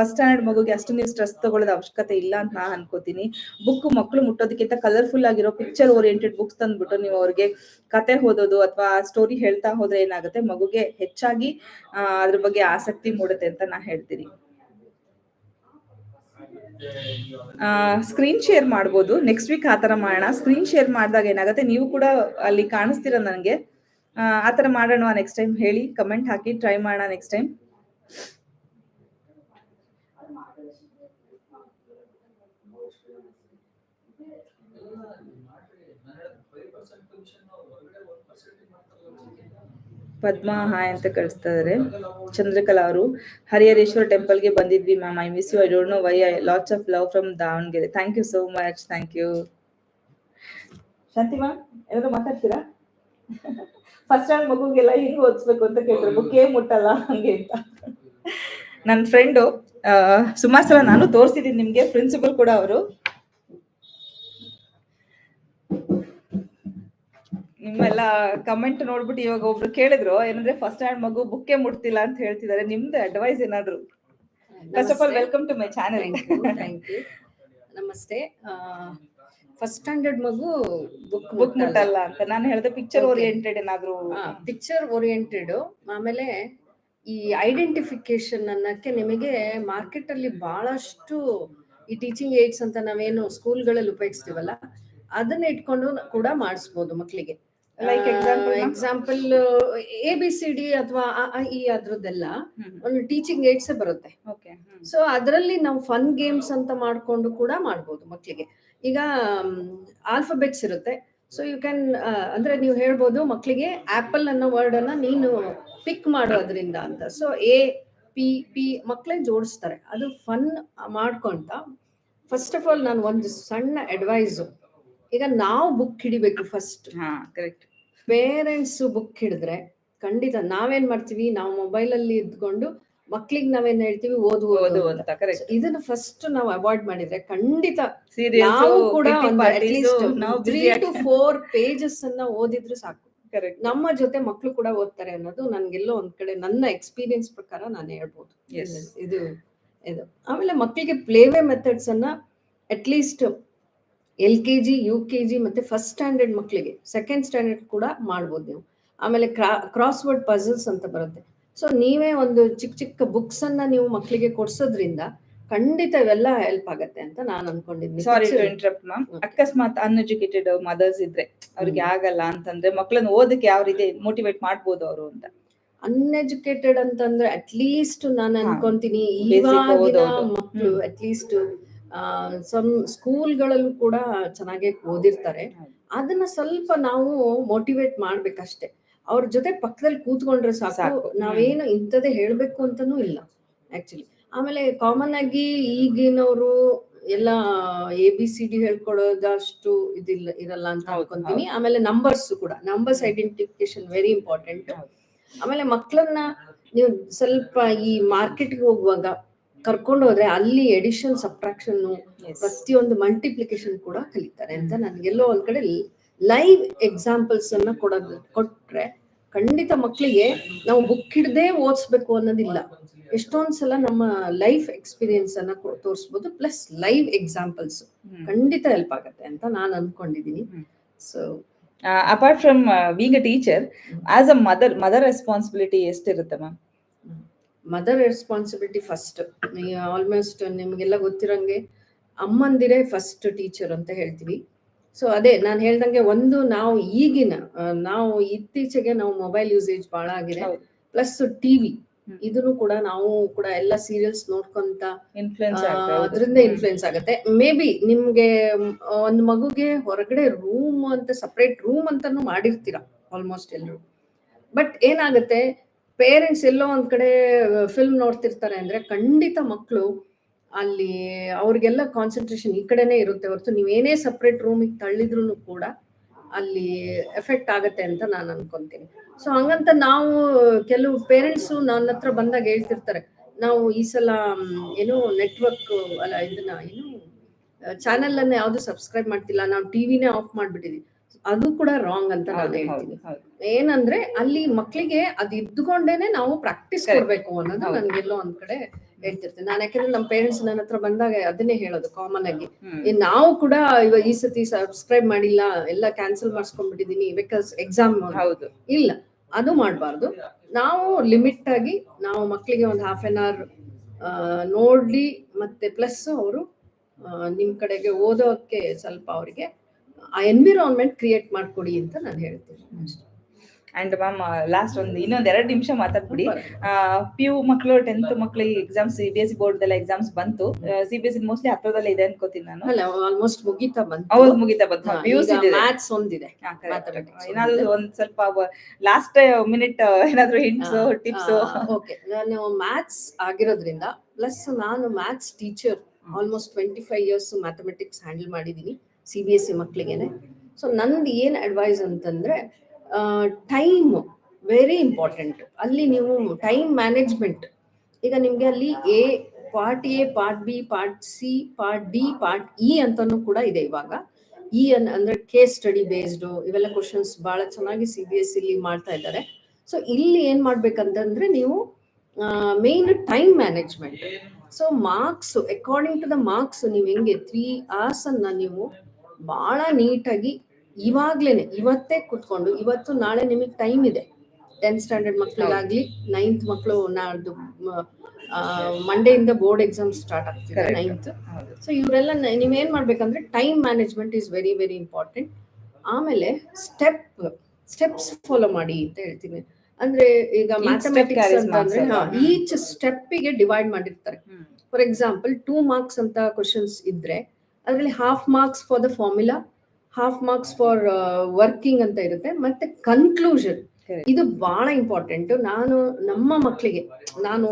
ಫಸ್ಟ್ ಸ್ಟ್ಯಾಂಡರ್ಡ್ ಮಗುಗೆ ಅಷ್ಟು ನೀವು ಸ್ಟ್ರೆಸ್ ತಗೊಳ್ಳೋದು ಅವಶ್ಯಕತೆ ಇಲ್ಲ ಅಂತ ನಾ ಅನ್ಕೋತೀನಿ. ಬುಕ್ ಮಕ್ಕಳು ಮುಟ್ಟೋದಕ್ಕಿಂತ ಕಲರ್ಫುಲ್ ಆಗಿರೋ ಪಿಕ್ಚರ್ ಓರಿಯೆಂಟೆಡ್ ಬುಕ್ಸ್ ತಂದ್ಬಿಟ್ಟು ನೀವು ಅವ್ರಿಗೆ ಕತೆ ಓದೋದು ಅಥವಾ ಸ್ಟೋರಿ ಹೇಳ್ತಾ ಹೋದ್ರೆ ಏನಾಗುತ್ತೆ? ಮಗುಗೆ ಹೆಚ್ಚಾಗಿ ಅದ್ರ ಬಗ್ಗೆ ಆಸಕ್ತಿ ಮೂಡುತ್ತೆ ಅಂತ ನಾ ಹೇಳ್ತೀನಿ. ಸ್ಕ್ರೀನ್ ಶೇರ್ ಮಾಡ್ಬೋದು. ನೆಕ್ಸ್ಟ್ ವೀಕ್ ಆ ತರ ಮಾಡೋಣ. ಸ್ಕ್ರೀನ್ ಶೇರ್ ಮಾಡಿದಾಗ ಏನಾಗುತ್ತೆ? ನೀವು ಕೂಡ ಅಲ್ಲಿ ಕಾಣಿಸ್ತೀರ ನನಗೆ? ಆ ಥರ ಮಾಡೋಣ ನೆಕ್ಸ್ಟ್ ಟೈಮ್ ಹೇಳಿ. ಕಮೆಂಟ್ ಹಾಕಿ ಟ್ರೈ ಮಾಡೋಣ ನೆಕ್ಸ್ಟ್ ಟೈಮ್ ಎಲ್ಲ ಮಾಡ್ರಿ ನಾನು ಹೇಳಿದ ಫೈವ್ ಪರ್ಸೆಂಟ್ ಕಮಿಷನ್ ಹೊರಗಡೆ ಒಂದು ಪರ್ಸೆಂಟ್ ಮಾಡ್ತಾರಲ್ಲ ಪದ್ಮ ಹಾಯ್ ಅಂತ ಕಳಿಸ್ತಾ ಇದಾರೆ ಚಂದ್ರಕಲಾ ಅವರು ಹರಿಹರೇಶ್ವರ ಟೆಂಪಲ್ಗೆ ಬಂದಿದ್ವಿ ma'am I miss you I don't know why I lots of love from Davanagere. Thank you so much thank you Shanthi ma'am ಏನಾದ್ರು ಮಾತಾಡ್ತೀರಾ? ಫಸ್ಟ್ ಸ್ಟ್ಯಾಂಡ್ ಮಗುಗೆಲ್ಲ ಹಿಂಗ್ ಓದಿಸ್ಬೇಕು ಅಂತ ಕೇಳಿದ್ರು ಬುಕ್ಕೇ ಮುಟ್ಟಲ್ಲ ಹಂಗೆ ಅಂತ. ನನ್ನ ಫ್ರೆಂಡು ಸುಮಾರು ಸಲ ನಾನು ತೋರಿಸಿದ್ದೀನಿ ನಿಮಗೆ ಪ್ರಿನ್ಸಿಪಲ್ ಕೂಡ ಅವರು. ನಿಮ್ಮೆಲ್ಲ ಕಮೆಂಟ್ ನೋಡ್ಬಿಟ್ಟು ಇವಾಗ ಒಬ್ರು ಕೇಳಿದ್ರು ಏನಂದ್ರೆ ಫಸ್ಟ್ ಸ್ಟ್ಯಾಂಡ್ ಮಗು ಬುಕ್ಕೆ ಮುಟ್ತಿಲ್ಲ ಅಂತ ಹೇಳ್ತಿದ್ದಾರೆ. ನಿಮ್ದು ಅಡ್ವೈಸ್ ಏನಾದ್ರು? First of all welcome to my channel ನಮಸ್ತೆ. ಫಸ್ಟ್ ಸ್ಟ್ಯಾಂಡರ್ಡ್ ಮಗು ಬುಕ್ ಬುಕ್ ಮುಟ್ಟಲ್ಲ ಅಂತ. ನಾನು ಹೇಳಿದೆ ಪಿಕ್ಚರ್. ಓರಿಯೆಂಟೆಡ್ ಏನಾದ್ರು ಪಿಕ್ಚರ್ ಓರಿಯೆಂಟೆಡ್ ಆಮೇಲೆ ಈ ಐಡೆಂಟಿಫಿಕೇಶನ್ ಅನ್ನಕ್ಕೆ ನಿಮಗೆ ಮಾರ್ಕೆಟ್ ಅಲ್ಲಿ ಬಹಳಷ್ಟು ಈ ಟೀಚಿಂಗ್ ಏಡ್ಸ್ ಅಂತ ನಾವೇನು ಸ್ಕೂಲ್ಗಳಲ್ಲಿ ಉಪಯೋಗಿಸ್ತೀವಲ್ಲ ಅದನ್ನ ಇಟ್ಕೊಂಡು ಕೂಡ ಮಾಡಿಸ್ಬೋದು ಮಕ್ಕಳಿಗೆ Like example? Example A B C D ಅಥವಾ ಇ ಅದ್ರದ್ದೆಲ್ಲ ಒಂದು ಟೀಚಿಂಗ್ ಏಡ್ಸ್ ಬರುತ್ತೆ. ಓಕೆ ಸೊ ಅದರಲ್ಲಿ ನಾವು ಫನ್ ಗೇಮ್ಸ್ ಅಂತ ಮಾಡ್ಕೊಂಡು ಕೂಡ ಮಾಡ್ಬೋದು ಮಕ್ಕಳಿಗೆ ಈಗ ಆಲ್ಫಾಬೆಟ್ಸ್ ಇರುತ್ತೆ. ಸೊ ಯು ಕ್ಯಾನ್ ಅಂದ್ರೆ ನೀವು ಹೇಳ್ಬೋದು ಮಕ್ಕಳಿಗೆ ಆಪಲ್ ಅನ್ನೋ ವರ್ಡ್ ಅನ್ನ ನೀನು ಪಿಕ್ ಮಾಡೋದ್ರಿಂದ ಅಂತ. ಸೊ ಎ ಪಿ ಪಿ ಮಕ್ಕಳೇ ಜೋಡಿಸ್ತಾರೆ. ಅದು ಫನ್ ಮಾಡ್ಕೊಂತ. ಫಸ್ಟ್ ಆಫ್ ಆಲ್ ನಾನು ಒಂದು ಸಣ್ಣ ಅಡ್ವೈಸು ಈಗ ನಾವು ಬುಕ್ ಹಿಡಿಬೇಕು ಫಸ್ಟ್ ಹಾ ಕರೆಕ್ಟ್ ಪೇರೆಂಟ್ಸ್ ಬುಕ್ ಹಿಡಿದ್ರೆ ಖಂಡಿತ ನಾವೇನ್ ಮಾಡ್ತೀವಿ? ನಾವು ಮೊಬೈಲ್ ಅಲ್ಲಿ ಇದ್ಕೊಂಡು ಮಕ್ಳಿಗೆ ನಾವೇನ್ ಹೇಳ್ತೀವಿ? ಓದು ಓದು ಅಂತ. ಕರೆಕ್ಟ್ ಇದನ್ನ ಫಸ್ಟ್ ನಾವು ಅವಾಯ್ಡ್ ಮಾಡಿದ್ರೆ ಖಂಡಿತ ನಾವು ಕೂಡ ತ್ರೀ ಟು ಫೋರ್ ಪೇಜಸ್ ಅನ್ನ ಓದಿದ್ರೆ ಸಾಕು. ಕರೆಕ್ಟ್ ನಮ್ಮ ಜೊತೆ ಮಕ್ಳು ಕೂಡ ಓದ್ತಾರೆ ಅನ್ನೋದು ನನ್ಗೆಲ್ಲೋ ಒಂದ್ ಕಡೆ ನನ್ನ ಎಕ್ಸ್ಪೀರಿಯನ್ಸ್ ಪ್ರಕಾರ ನಾನು ಹೇಳ್ಬೋದು. ಇದು ಇದು. ಆಮೇಲೆ ಮಕ್ಕಳಿಗೆ ಪ್ಲೇವೇ ಮೆಥಡ್ಸ್ ಅನ್ನ at least L K G U K G ಮತ್ತೆ ಫಸ್ಟ್ ಸ್ಟ್ಯಾಂಡರ್ಡ್ ಮಕ್ಕಳಿಗೆ ಸೆಕೆಂಡ್ ಸ್ಟ್ಯಾಂಡರ್ಡ್ ಕೂಡ ಮಾಡ್ಬೋದು ನೀವು. ಆಮೇಲೆ ಕ್ರಾಸ್ ವರ್ಡ್ ಪಜಲ್ಸ್ ಅಂತ ಬರುತ್ತೆ. ಸೊ ನೀವೇ ಒಂದು ಚಿಕ್ಕ ಚಿಕ್ಕ ಬುಕ್ಸ್ ಅನ್ನ ನೀವು ಮಕ್ಕಳಿಗೆ ಕೊಡ್ಸೋದ್ರಿಂದ ಖಂಡಿತ ಇವೆಲ್ಲ ಹೆಲ್ಪ್ ಆಗತ್ತೆ ಅಂತ ನಾನು ಅನ್ಕೊಂಡಿದ್ದೀನಿ. Sorry to interrupt ma'am. ಅಕಸ್ಮಾತ್ ಅನ್ಎಜುಕೇಟೆಡ್ ಮದರ್ಸ್ ಇದ್ರೆ ಅವ್ರಿಗೆ ಆಗಲ್ಲ ಅಂತಂದ್ರೆ ಮಕ್ಕಳನ್ನ ಓದಕ್ಕೆ ಯಾವ ರೀತಿ ಮೋಟಿವೇಟ್ ಮಾಡ್ಬೋದು ಅವರು ಅಂತ? ಅನ್ಎಜುಕೇಟೆಡ್ ಅಂತಂದ್ರೆ ಅಟ್ಲೀಸ್ಟ್ ನಾನು. ಅನ್ಕೊಂತೀನಿ ಇವಾಗಿನ ಮಕ್ಕಳು. ಅಟ್ಲೀಸ್ಟ್ ಸಮ್ ಸ್ಕೂಲ್ಗಳಲ್ಲೂ ಕೂಡ ಚೆನ್ನಾಗಿ ಓದಿರ್ತಾರೆ. ಅದನ್ನ ಸ್ವಲ್ಪ ನಾವು ಮೋಟಿವೇಟ್ ಮಾಡ್ಬೇಕಷ್ಟೇ. ಅವ್ರ ಜೊತೆ ಪಕ್ಕದಲ್ಲಿ ಕೂತ್ಕೊಂಡ್ರೆ ಸಾಕು. ನಾವೇನು ಇಂಥದ್ದೇ ಹೇಳ್ಬೇಕು ಅಂತಾನೂ ಇಲ್ಲ ಆಕ್ಚುಲಿ ಆಮೇಲೆ ಕಾಮನ್ ಆಗಿ ಈಗಿನವರು ಎಲ್ಲ ಎ ಬಿ ಸಿ ಡಿ ಹೇಳ್ಕೊಡೋದಷ್ಟು ಇದಿಲ್ಲ ಇರಲ್ಲ ಅಂತ ಅನ್ಕೊಂತೀನಿ. ಆಮೇಲೆ ನಂಬರ್ಸ್ ಕೂಡ. ನಂಬರ್ಸ್ ಐಡೆಂಟಿಫಿಕೇಶನ್ ವೆರಿ ಇಂಪಾರ್ಟೆಂಟ್ ಆಮೇಲೆ ಮಕ್ಕಳನ್ನ ನೀವು ಸ್ವಲ್ಪ ಈ ಮಾರ್ಕೆಟ್ಗೆ ಹೋಗುವಾಗ ಕರ್ಕೊಂಡು ಹೋದ್ರೆ ಅಲ್ಲಿ ಎಡಿಷನ್ ಸಬ್ಟ್ರಾಕ್ಷನ್. ಪ್ರತಿಯೊಂದು ಮಲ್ಟಿಪ್ಲಿಕೇಶನ್ ಕೂಡ ಕಲಿತಾರೆ ಅಂತ ನನ್ಗೆಲ್ಲೋ ಒಂದ್ ಕಡೆ ಲೈವ್ ಎಕ್ಸಾಂಪಲ್ಸ್ ಅನ್ನ ಕೊಡ ಕೊಟ್ರೆ ಖಂಡಿತ ಮಕ್ಕಳಿಗೆ ನಾವು ಬುಕ್ ಹಿಡ್ದೇ ಓದಿಸ್ಬೇಕು ಅನ್ನೋದಿಲ್ಲ. ಎಷ್ಟೊಂದ್ ಸಲ ನಮ್ಮ ಲೈಫ್ ಎಕ್ಸ್ಪೀರಿಯನ್ಸ್ ಅನ್ನ ತೋರಿಸಬಹುದು ತೋರಿಸ್ಬೋದು ಪ್ಲಸ್ ಲೈವ್ ಎಕ್ಸಾಂಪಲ್ಸ್ ಖಂಡಿತ ಹೆಲ್ಪ್ ಆಗತ್ತೆ ಅಂತ ನಾನು ಅನ್ಕೊಂಡಿದೀನಿ. So apart from being a teacher as a mother mother responsibility ಎಷ್ಟಿರುತ್ತೆ ma'am? Mother responsibility first almost ನಿಮ್ಗೆಲ್ಲ ಗೊತ್ತಿರೋಂಗೆ ಅಮ್ಮಂದಿರೇ ಫಸ್ಟ್ ಟೀಚರ್ ಅಂತ ಹೇಳ್ತೀವಿ. ಸೊ ಅದೇ ನಾನು ಹೇಳ್ದಂಗೆ ಒಂದು ನಾವು ಈಗಿನ ನಾವು ಇತ್ತೀಚೆಗೆ ನಾವು ಮೊಬೈಲ್ ಯೂಸೇಜ್ ಬಹಳ ಆಗಿದೆ. Plus TV. ಇದನ್ನು ಕೂಡ ನಾವು ಕೂಡ ಎಲ್ಲ ಸೀರಿಯಲ್ಸ್ ನೋಡ್ಕೊಂತ ಅದರಿಂದ ಇನ್ಫ್ಲುಯೆನ್ಸ್ ಆಗುತ್ತೆ. ಮೇ ಬಿ ನಿಮ್ಗೆ ಒಂದು ಮಗುಗೆ ಹೊರಗಡೆ ರೂಮ್ ಅಂತ ಸಪ್ರೇಟ್ ರೂಮ್ ಅಂತಾನು ಮಾಡಿರ್ತೀರ ಆಲ್ಮೋಸ್ಟ್ ಎಲ್ಲರೂ ಬಟ್ ಏನಾಗುತ್ತೆ ಪೇರೆಂಟ್ಸ್ ಎಲ್ಲೋ ಒಂದ್ ಕಡೆ ಫಿಲ್ಮ್ ನೋಡ್ತಿರ್ತಾರೆ ಅಂದ್ರೆ ಖಂಡಿತ ಮಕ್ಕಳು ಅಲ್ಲಿ ಅವ್ರಿಗೆಲ್ಲ ಕಾನ್ಸಂಟ್ರೇಷನ್ ಈ ಕಡೆನೇ ಇರುತ್ತೆ ಹೊರತು ನೀವೇನೇ ಸಪ್ರೇಟ್ ರೂಮಿಗೆ ತಳ್ಳಿದ್ರು ಕೂಡ ಅಲ್ಲಿ ಎಫೆಕ್ಟ್ ಆಗತ್ತೆ ಅಂತ ನಾನು ಅನ್ಕೊಂತೀನಿ. ಸೊ ಹಂಗಂತ ನಾವು ಕೆಲವು ಪೇರೆಂಟ್ಸು ನನ್ನ ಹತ್ರ ಬಂದಾಗ ಹೇಳ್ತಿರ್ತಾರೆ, ನಾವು ಈ ಸಲ ಏನು ನೆಟ್ವರ್ಕ್ ಅಲ್ಲ, ಇದನ್ನ, ಏನು ಚಾನೆಲ್ ಅನ್ನ ಯಾವ್ದು ಸಬ್ಸ್ಕ್ರೈಬ್ ಮಾಡ್ತಿಲ್ಲ, ನಾವು ಟಿವಿನೇ ಆಫ್ ಮಾಡ್ಬಿಟ್ಟಿದೀವಿ. ಅದು ಕೂಡ ರಾಂಗ್ ಅಂತ ನಾನು ಹೇಳ್ತೀನಿ. ಏನಂದ್ರೆ ಅಲ್ಲಿ ಮಕ್ಕಳಿಗೆ ಅದ್ ಇದ್ದುಕೊಂಡೇನೆ ನಾವು ಪ್ರಾಕ್ಟೀಸ್. ಕೊಡ್ಬೇಕು ಅನ್ನೋದು. ನನ್ಗೆಲ್ಲೋ ಒಂದ್ ಕಡೆ ಹೇಳ್ತಿರ್ತೇನೆ. ನಾನು ಯಾಕಂದ್ರೆ ನಮ್ಮ ಪೇರೆಂಟ್ಸ್ ನನ್ನ ಹತ್ರ ಬಂದಾಗ ಅದನ್ನೇ ಹೇಳೋದು ಕಾಮನ್ ಆಗಿ. ನಾವು ಕೂಡ ಇವಾಗ ಈ ಸತಿ ಸಬ್ಸ್ಕ್ರೈಬ್ ಮಾಡಿಲ್ಲ ಎಲ್ಲ ಕ್ಯಾನ್ಸಲ್ ಮಾಡಿಸ್ಕೊಂಡ್ಬಿಟ್ಟಿದೀನಿ ಬಿಕಾಸ್ ಎಕ್ಸಾಮ್ ಹೌದು. ಇಲ್ಲ. ಅದು ಮಾಡಬಾರ್ದು. ನಾವು ಲಿಮಿಟ್ ಆಗಿ ನಾವು ಮಕ್ಕಳಿಗೆ ಒಂದು ಹಾಫ್ ಆನ್ ಅವರ್ ನೋಡ್ಲಿ ಮತ್ತೆ ಪ್ಲಸ್ ಅವರು ನಿಮ್ ಕಡೆಗೆ ಓದೋಕೆ ಸ್ವಲ್ಪ ಅವರಿಗೆ ಆ ಎನ್ವಿರಾನ್ಮೆಂಟ್ ಕ್ರಿಯೇಟ್ ಮಾಡ್ಕೊಡಿ ಅಂತ ನಾನು ಹೇಳ್ತೀನಿ. ಅಷ್ಟೇ. ಅಂಡ್ ಮ್ಯಾಮ್ ಲಾಸ್ಟ್ ಒಂದು ಇನ್ನೊಂದ್ ಎರಡು ನಿಮಿಷ ಮಾತಾಡ್ಬಿಡಿ. ಪಿ ಯು ಮಕ್ಕಳು ಟೆಂತ್ ಮಕ್ಕಳು exams C B S board ಎಲ್ಲ ಎಕ್ಸಾಮ್ಸ್ ಬಂತು. ಸಿ ಬಿ ಎಸ್ ಮೋಸ್ಟ್ಲಿ ಹತ್ರದಲ್ಲೇ ಇದೆ ಅನ್ಕೋತೀನಿ ನಾನು. ಅಲ್ಲ ಆಲ್ಮೋಸ್ಟ್ ಮುಗಿತಾ ಬಂತು. ಹೌದು ಮುಗಿತಾ ಬಂತು. ಪಿ ಯು ಮ್ಯಾಥ್ಸ್ ಒಂದಿದೆ. ಏನಾದ್ರು ಒಂದ್ ಸ್ವಲ್ಪ ಲಾಸ್ಟ್ ಮಿನಿಟ್ ಏನಾದ್ರು ಹಿಂಟ್ಸ್ ಟಿಪ್ಸ್ ಓಕೆ ನಾನು ಮ್ಯಾಥ್ಸ್ ಆಗಿರೋದ್ರಿಂದ ಪ್ಲಸ್ ನಾನು maths teacher almost twenty five years mathematics handle ಮಾಡಿದ್ದೀನಿ. ಸಿ ಬಿ ಎಸ್ ಸಿ ಮಕ್ಕಳಿಗೆನೆ ಸೊ ನಂದು ಏನು ಅಡ್ವೈಸ್ ಅಂತಂದರೆ ಟೈಮ್ ವೆರಿ ಇಂಪಾರ್ಟೆಂಟ್ ಅಲ್ಲಿ ನೀವು ಟೈಮ್ ಮ್ಯಾನೇಜ್ಮೆಂಟ್ ಈಗ ನಿಮಗೆ ಅಲ್ಲಿ A part A part B part C part D part E ಅಂತಲೂ ಕೂಡ ಇದೆ ಇವಾಗ. ಇ ಅನ್ ಅಂದರೆ ಕೇಸ್ ಸ್ಟಡಿ ಬೇಸ್ಡು ಇವೆಲ್ಲ ಕ್ವಶನ್ಸ್ ಭಾಳ ಚೆನ್ನಾಗಿ ಸಿ ಬಿ ಎಸ್ ಇಲ್ಲಿ ಮಾಡ್ತಾ ಇದ್ದಾರೆ. ಸೊ ಇಲ್ಲಿ ಏನು ಮಾಡ್ಬೇಕಂತಂದ್ರೆ ನೀವು main time management so marks according to the marks ನೀವು ಹೆಂಗೆ ತ್ರೀ ಅವರ್ಸ್ ಅನ್ನ ನೀವು ಬಹಳ ನೀಟಾಗಿ ಇವಾಗ್ಲೇನೆ ಇವತ್ತೇ ಕುತ್ಕೊಂಡು ಇವತ್ತು ನಾಳೆ ನಿಮಗೆ ಟೈಮ್ ಇದೆ. ಟೆಂತ್ ಸ್ಟ್ಯಾಂಡರ್ಡ್ ಮಕ್ಕಳಿಗಾಗ್ಲಿ ನೈನ್ತ್ ಮಕ್ಕಳು ನಾಡ್ದು ಮಂಡೆಯಿಂದ ಬೋರ್ಡ್ ಎಕ್ಸಾಮ್ ಸ್ಟಾರ್ಟ್ ಆಗ್ತಿದೆ. ನೈನ್ತ್ ಸೊ ಇವರೆಲ್ಲ ನೀವೇನ್ ಮಾಡ್ಬೇಕಂದ್ರೆ time management is very very important ಆಮೇಲೆ ಸ್ಟೆಪ್ ಸ್ಟೆಪ್ಸ್ ಫಾಲೋ ಮಾಡಿ ಅಂತ ಹೇಳ್ತೀನಿ. ಅಂದ್ರೆ ಈಗ ಮ್ಯಾಥಮೆಟಿಕ್ಸ್ ಅಂತ ಅಂದ್ರೆ? ಈಚ್ ಸ್ಟೆಪ್ಪಿಗೆ ಡಿವೈಡ್ ಮಾಡಿರ್ತಾರೆ. ಫಾರ್ ಎಕ್ಸಾಂಪಲ್ ಟೂ ಮಾರ್ಕ್ಸ್ ಅಂತ ಕ್ವಶನ್ಸ್ ಇದ್ರೆ ಅದರಲ್ಲಿ half marks for the formula half marks for working ಅಂತ ಇರುತ್ತೆ. ಮತ್ತೆ ಕನ್ಕ್ಲೂಷನ್ ಇದು ಬಹಳ ಇಂಪಾರ್ಟೆಂಟ್ ನಾನು ನಮ್ಮ ಮಕ್ಕಳಿಗೆ ನಾನು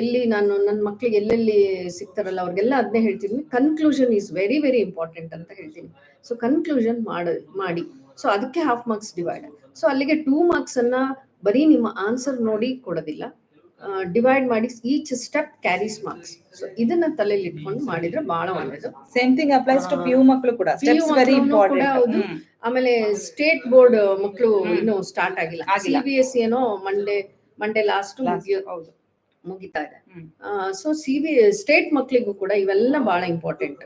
ಎಲ್ಲಿ ನಾನು ನನ್ನ ಮಕ್ಕಳಿಗೆ ಎಲ್ಲೆಲ್ಲಿ ಸಿಗ್ತಾರಲ್ಲ ಅವ್ರಿಗೆಲ್ಲ ಅದನ್ನೇ ಹೇಳ್ತೀನಿ. Conclusion is very very important ಅಂತ ಹೇಳ್ತೀನಿ. ಸೊ ಕನ್ಕ್ಲೂಷನ್ ಮಾಡ ಮಾಡಿ. ಸೊ ಅದಕ್ಕೆ ಹಾಫ್ ಮಾರ್ಕ್ಸ್ ಡಿವೈಡ್ ಸೊ ಅಲ್ಲಿಗೆ ಟೂ ಮಾರ್ಕ್ಸ್ ಅನ್ನ ಬರೀ ನಿಮ್ಮ ಆನ್ಸರ್ ನೋಡಿ ಕೊಡೋದಿಲ್ಲ. ಡಿವೈಡ್ ಮಾಡಿ each step carries marks so ಇದನ್ನ ತಲೆಯಲ್ಲಿ ಇಟ್ಕೊಂಡು ಮಾಡಿದ್ರೆ ಬಹಳ ಒಳ್ಳೇದು. Same thing applies to P U ಮಕ್ಕಳು ಕೂಡ. ಸ್ಟೆಪ್ಸ್ ವೆರಿ ಹೌದು. ಇಂಪಾರ್ಟೆಂಟ್ ಆಮೇಲೆ ಸ್ಟೇಟ್ ಬೋರ್ಡ್ ಮಕ್ಕಳು. ಇನ್ನು ಸ್ಟಾರ್ಟ್ ಆಗಿಲ್ಲ. ಸಿ ಆಗಿಲ್ಲ. ಬಿ ಎಸ್ ಏನೋ ಮಂಡೇ ಮಂಡೇ ಲಾಸ್ಟ್ ಹೌದು. ಮುಗಿತಾ ಇದೆ. ಸೊ ಸಿ ಬಿ ಸ್ಟೇಟ್ ಮಕ್ಕಳಿಗೂ ಕೂಡ ಇವೆಲ್ಲ ಬಹಳ ಇಂಪಾರ್ಟೆಂಟ್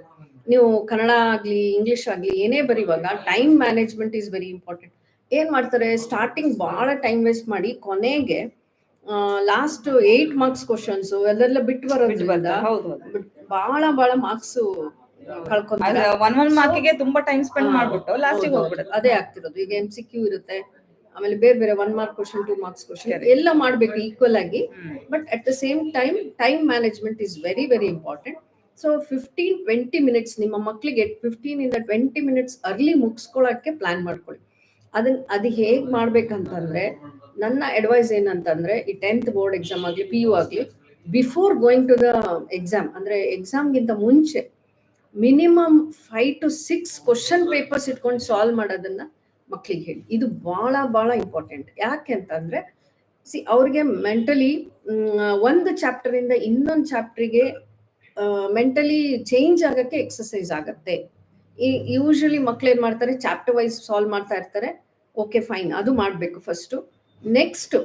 ನೀವು ಕನ್ನಡ ಆಗ್ಲಿ ಇಂಗ್ಲಿಷ್ ಆಗ್ಲಿ ಏನೇ ಬರೀವಾಗ time management is very important ಏನ್ ಮಾಡ್ತಾರೆ? ಸ್ಟಾರ್ಟಿಂಗ್ ಬಹಳ ಟೈಮ್ ವೇಸ್ಟ್ ಮಾಡಿ ಕೊನೆಗೆ ಲಾಸ್ಟ್ ಏಟ್ ಮಾರ್ಕ್ಸ್ ಕ್ವಶನ್ಸ್ ಅದೆಲ್ಲ ಬಿಟ್ಟು ಬರೋದ್ರಿಂದ ಬಹಳ ಬಹಳ ಮಾರ್ಕ್ಸ್ ಕಳ್ಕೊಂತಾರೆ. ಒನ್ ಒನ್ ಮಾರ್ಕಿಗೆ ತುಂಬಾ ಟೈಮ್ ಸ್ಪೆಂಡ್ ಮಾಡ್ಬಿಟ್ಟು ಲಾಸ್ಟಿಗೆ ಹೋಗ್ಬಿಡುತ್ತೆ ಅದೇ ಆಗ್ತಿರೋದು. ಈಗ ಎಂ ಸಿ ಕ್ಯೂ ಇರುತ್ತೆ ಆಮೇಲೆ ಬೇರೆ ಬೇರೆ one mark question two marks question. ಎಲ್ಲ ಮಾಡ್ಬೇಕು ಈಕ್ವಲ್ ಆಗಿ. But at the same time time management is very very important so fifteen twenty minutes ನಿಮ್ಮ ಮಕ್ಕಳಿಗೆ ಫಿಫ್ಟೀನ್ ಇಂದ ಟ್ವೆಂಟಿ ಮಿನಿಟ್ಸ್ ಅರ್ಲಿ ಮುಗಿಸ್ಕೊಳ್ಳೋಕೆ ಪ್ಲಾನ್ ಮಾಡ್ಕೊಳ್ಳಿ. ಅದನ್ನ ಅದು ಹೇಗೆ ಮಾಡ್ಬೇಕಂತಂದ್ರೆ, ನನ್ನ ಅಡ್ವೈಸ್ ಏನಂತಂದ್ರೆ, ಈ ಟೆಂತ್ ಬೋರ್ಡ್ ಎಕ್ಸಾಮ್ ಆಗಲಿ ಪಿ ಯು ಆಗಲಿ before going to the exam ಅಂದ್ರೆ ಎಕ್ಸಾಮ್ಗಿಂತ ಮುಂಚೆ minimum five to six question papers ಇಟ್ಕೊಂಡು ಸಾಲ್ವ್ ಮಾಡೋದನ್ನ ಮಕ್ಕಳಿಗೆ ಹೇಳಿ. ಇದು ಬಹಳ ಬಹಳ ಇಂಪಾರ್ಟೆಂಟ್ ಯಾಕೆ ಅಂತಂದ್ರೆ ಸಿ ಅವ್ರಿಗೆ ಮೆಂಟಲಿ ಒಂದು ಚಾಪ್ಟರ್ ಇಂದ ಇನ್ನೊಂದು ಚಾಪ್ಟರ್ಗೆ ಮೆಂಟಲಿ ಚೇಂಜ್ ಆಗಕ್ಕೆ ಎಕ್ಸಸೈಸ್ ಆಗತ್ತೆ. ಈ ಯೂಶಲಿ ಮಕ್ಳು ಏನ್ ಮಾಡ್ತಾರೆ ಚಾಪ್ಟರ್ ವೈಸ್ ಸಾಲ್ವ್ ಮಾಡ್ತಾ ಇರ್ತಾರೆ. ಓಕೆ ಫೈನ್ ಅದು ಮಾಡಬೇಕು ಫಸ್ಟ್ ನೆಕ್ಸ್ಟ್